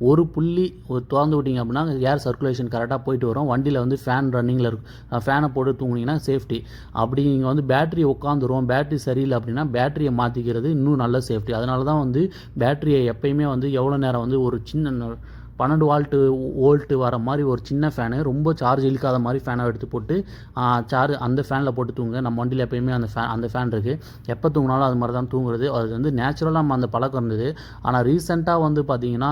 ஒரு புள்ளி ஒரு திறந்து விட்டீங்க அப்படின்னா ஏர் சர்க்குலேஷன் கரெக்டாக போயிட்டு வரும். வண்டியில் வந்து ஃபேன் ரன்னிங்கில் இருக்கும் ஃபேனை போட்டு தூங்குனீங்கன்னா சேஃப்டி அப்படி நீங்கள் வந்து பேட்டரி உட்காந்துரும் பேட்டரி சரியில்லை அப்படின்னா பேட்டரியை மாற்றிக்கிறது இன்னும் நல்ல சேஃப்டி அதனால தான் வந்து பேட்டரியை எப்பயுமே வந்து எவ்வளோ நேரம் வந்து ஒரு சின்ன பன்னெண்டு வால்ட்டு வோல்ட்டு வர மாதிரி ஒரு சின்ன ஃபேனு ரொம்ப சார்ஜ் இழுக்காத மாதிரி ஃபேனை எடுத்து போட்டு சார்ஜ் அந்த ஃபேனில் போட்டு தூங்க நம்ம வண்டியில் எப்பயுமே அந்த ஃபேன் அந்த ஃபேன் இருக்குது எப்போ தூங்கினாலும் அது மாதிரி தான் தூங்குறது. அது வந்து நேச்சுரலாக நம்ம அந்த பழக்கம் இருந்தது. ஆனால் ரீசெண்டாக வந்து பார்த்திங்கன்னா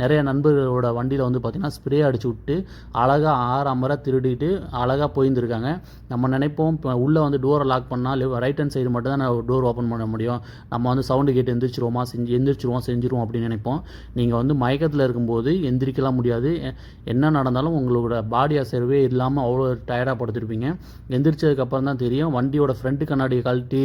நிறைய நண்பர்களோட வண்டியில் வந்து பார்த்திங்கன்னா ஸ்ப்ரே அடிச்சு விட்டு அழகாக ஆறாமரை திருடிட்டு அழகாக போயிருந்துருக்காங்க. நம்ம நினைப்போம் இப்போ உள்ளே வந்து டோரை லாக் பண்ணால் ரைட் ஹேண்ட் சைடு மட்டும் தான் டோர் ஓப்பன் பண்ண முடியும். நம்ம வந்து சவுண்டு கேட்டு எந்திரிச்சிருவோமா செஞ்சு எந்திரிச்சிருவோம் செஞ்சிருவோம் அப்படின்னு நினைப்போம். நீங்கள் வந்து மயக்கத்தில் இருக்கும்போது எந்திரிக்கலாம் முடியாது. என்ன நடந்தாலும் உங்களோட பாடி அசைவே இல்லாமல் அவ்வளோ டயர்டாக படுத்துருப்பீங்க. எந்திரிச்சதுக்கப்புறம் தான் தெரியும் வண்டியோட ஃப்ரண்ட் கண்ணாடியை கழட்டி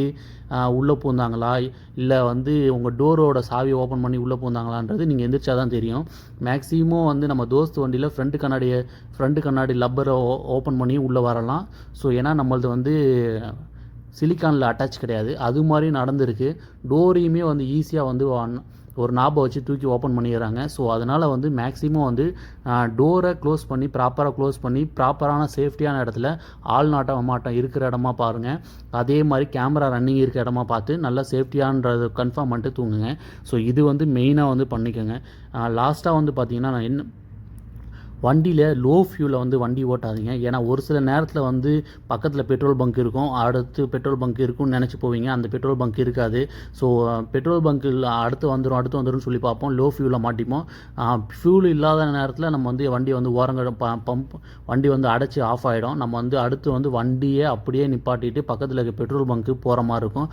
உள்ளே பூந்தாங்களா இல்லை வந்து உங்கள் டோரோட சாவி ஓப்பன் பண்ணி உள்ளே பூந்தாங்களான்றது நீங்கள் எந்திரிச்சா தான் தெரியும். மேக்ஸிமம் வந்து நம்ம தோஸ்த் வண்டியில் ஃப்ரண்ட் கண்ணாடியை ஃப்ரண்ட் கண்ணாடி லப்பரை ஓப்பன் பண்ணி உள்ளே வரலாம். ஸோ ஏன்னா நம்மளது வந்து சிலிக்கானில் அட்டாச் கிடையாது. அது மாதிரி நடந்திருக்கு. டோரையுமே வந்து ஈஸியாக வந்து ஒரு நாபை வச்சு தூக்கி ஓப்பன் பண்ணிடுறாங்க. ஸோ அதனால் வந்து மேக்ஸிமம் வந்து டோரை க்ளோஸ் பண்ணி ப்ராப்பராக க்ளோஸ் பண்ணி ப்ராப்பரான சேஃப்டியான இடத்துல ஆள் நாட்டம் மாட்டம் இருக்கிற இடமா பாருங்கள் அதே மாதிரி கேமரா ரன்னிங் இருக்கிற இடமா பார்த்து நல்லா சேஃப்டியான்றது கன்ஃபார்ம் பண்ணிட்டு தூங்குங்க. ஸோ இது வந்து மெயினாக வந்து பண்ணிக்கோங்க. லாஸ்ட்டாக வந்து பார்த்தீங்கன்னா நான் என்ன வண்டியில் லோ ஃபியூவில் வந்து வண்டி ஓட்டாதீங்க. ஏன்னா ஒரு சில நேரத்தில் வந்து பக்கத்தில் பெட்ரோல் பங்க் இருக்கும். அடுத்து பெட்ரோல் பங்க் இருக்கும்னு நினச்சி போவீங்க. அந்த பெட்ரோல் பங்க் இருக்காது. ஸோ பெட்ரோல் பங்க்கில் அடுத்து வந்துடும் அடுத்து வந்துடும் சொல்லி பார்ப்போம். லோ ஃபியூவில் மாட்டிப்போம் ஃபியூல் இல்லாத நேரத்தில் நம்ம வந்து வண்டியை வந்து ஓரங்க பம்ப் வண்டி வந்து அடைச்சி ஆஃப் ஆகிடும் நம்ம வந்து அடுத்து வந்து வண்டியை அப்படியே நிப்பாட்டிட்டு பக்கத்தில் இருக்க பெட்ரோல் பங்க்கு போகிற மாதிரி இருக்கும்.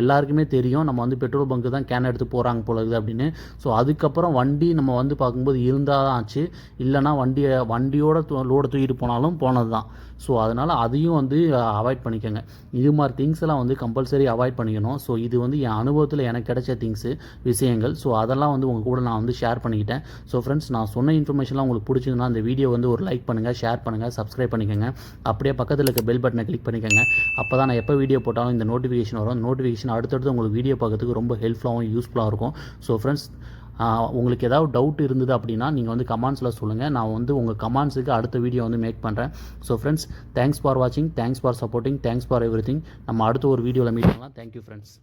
எல்லாருக்குமே தெரியும். நம்ம வந்து பெட்ரோல் பங்க்கு தான் கேன் எடுத்து போகிறாங்க போல இருக்குது அப்படின்னு. ஸோ அதுக்கப்புறம் வண்டி நம்ம வந்து பார்க்கும்போது இருந்தால் தான் ஆச்சு. இல்லைன்னா வண்டியை வண்டியோட லோடு லோடை தூக்கிட்டு போனாலும் போனது தான் ஸோ அதனால் அதையும் வந்து அவாய்ட் பண்ணிக்கோங்க. இது மாதிரி திங்ஸ் எல்லாம் வந்து கம்பல்சரி அவாய்ட் பண்ணிக்கணும். ஸோ இது வந்து என் அனுபவத்தில் எனக்கு கிடைச்ச திங்ஸு விஷயங்கள். ஸோ அதெல்லாம் வந்து உங்கள் கூட நான் வந்து ஷேர் பண்ணிக்கிட்டேன். ஸோ ஃப்ரெண்ட்ஸ் நான் சொன்ன இன்ஃபர்மேஷன்லாம் உங்களுக்கு பிடிச்சிருந்தா அந்த வீடியோ வந்து ஒரு லைக் பண்ணுங்கள் ஷேர் பண்ணுங்கள் சப்ஸ்கிரைப் பண்ணிக்கோங்க. அப்படியே பக்கத்தில் இருக்க பெல் பட்டனை கிளிக் பண்ணிக்கோங்க. அப்போ தான் நான் எப்போ வீடியோ போட்டாலும் இந்த நோட்டிஃபிகேஷன் வரும். நோட்டிஃபிகேஷன் அடுத்தடுத்து உங்களுக்கு வீடியோ பார்க்கறதுக்கு ரொம்ப ஹெல்ப்ஃபுல்லாகவும் யூஸ்ஃபுல்லாக இருக்கும். ஸோ ஃப்ரெண்ட்ஸ் உங்களுக்கு ஏதாவது டவுட் இருந்தது அப்படின்னா நீங்கள் வந்து கமெண்ட்ஸில் சொல்லுங்கள் நான் வந்து உங்கள் கமெண்ட்ஸுக்கு அடுத்த வீடியோ வந்து மேக் பண்ணுறேன் ஸோ ஃப்ரெண்ட்ஸ் தேங்க்ஸ் ஃபார் வாட்சிங் thanks for supporting thanks for everything நம்ம அடுத்த ஒரு வீடியோவில் மீட் பண்ணலாம். Thank you friends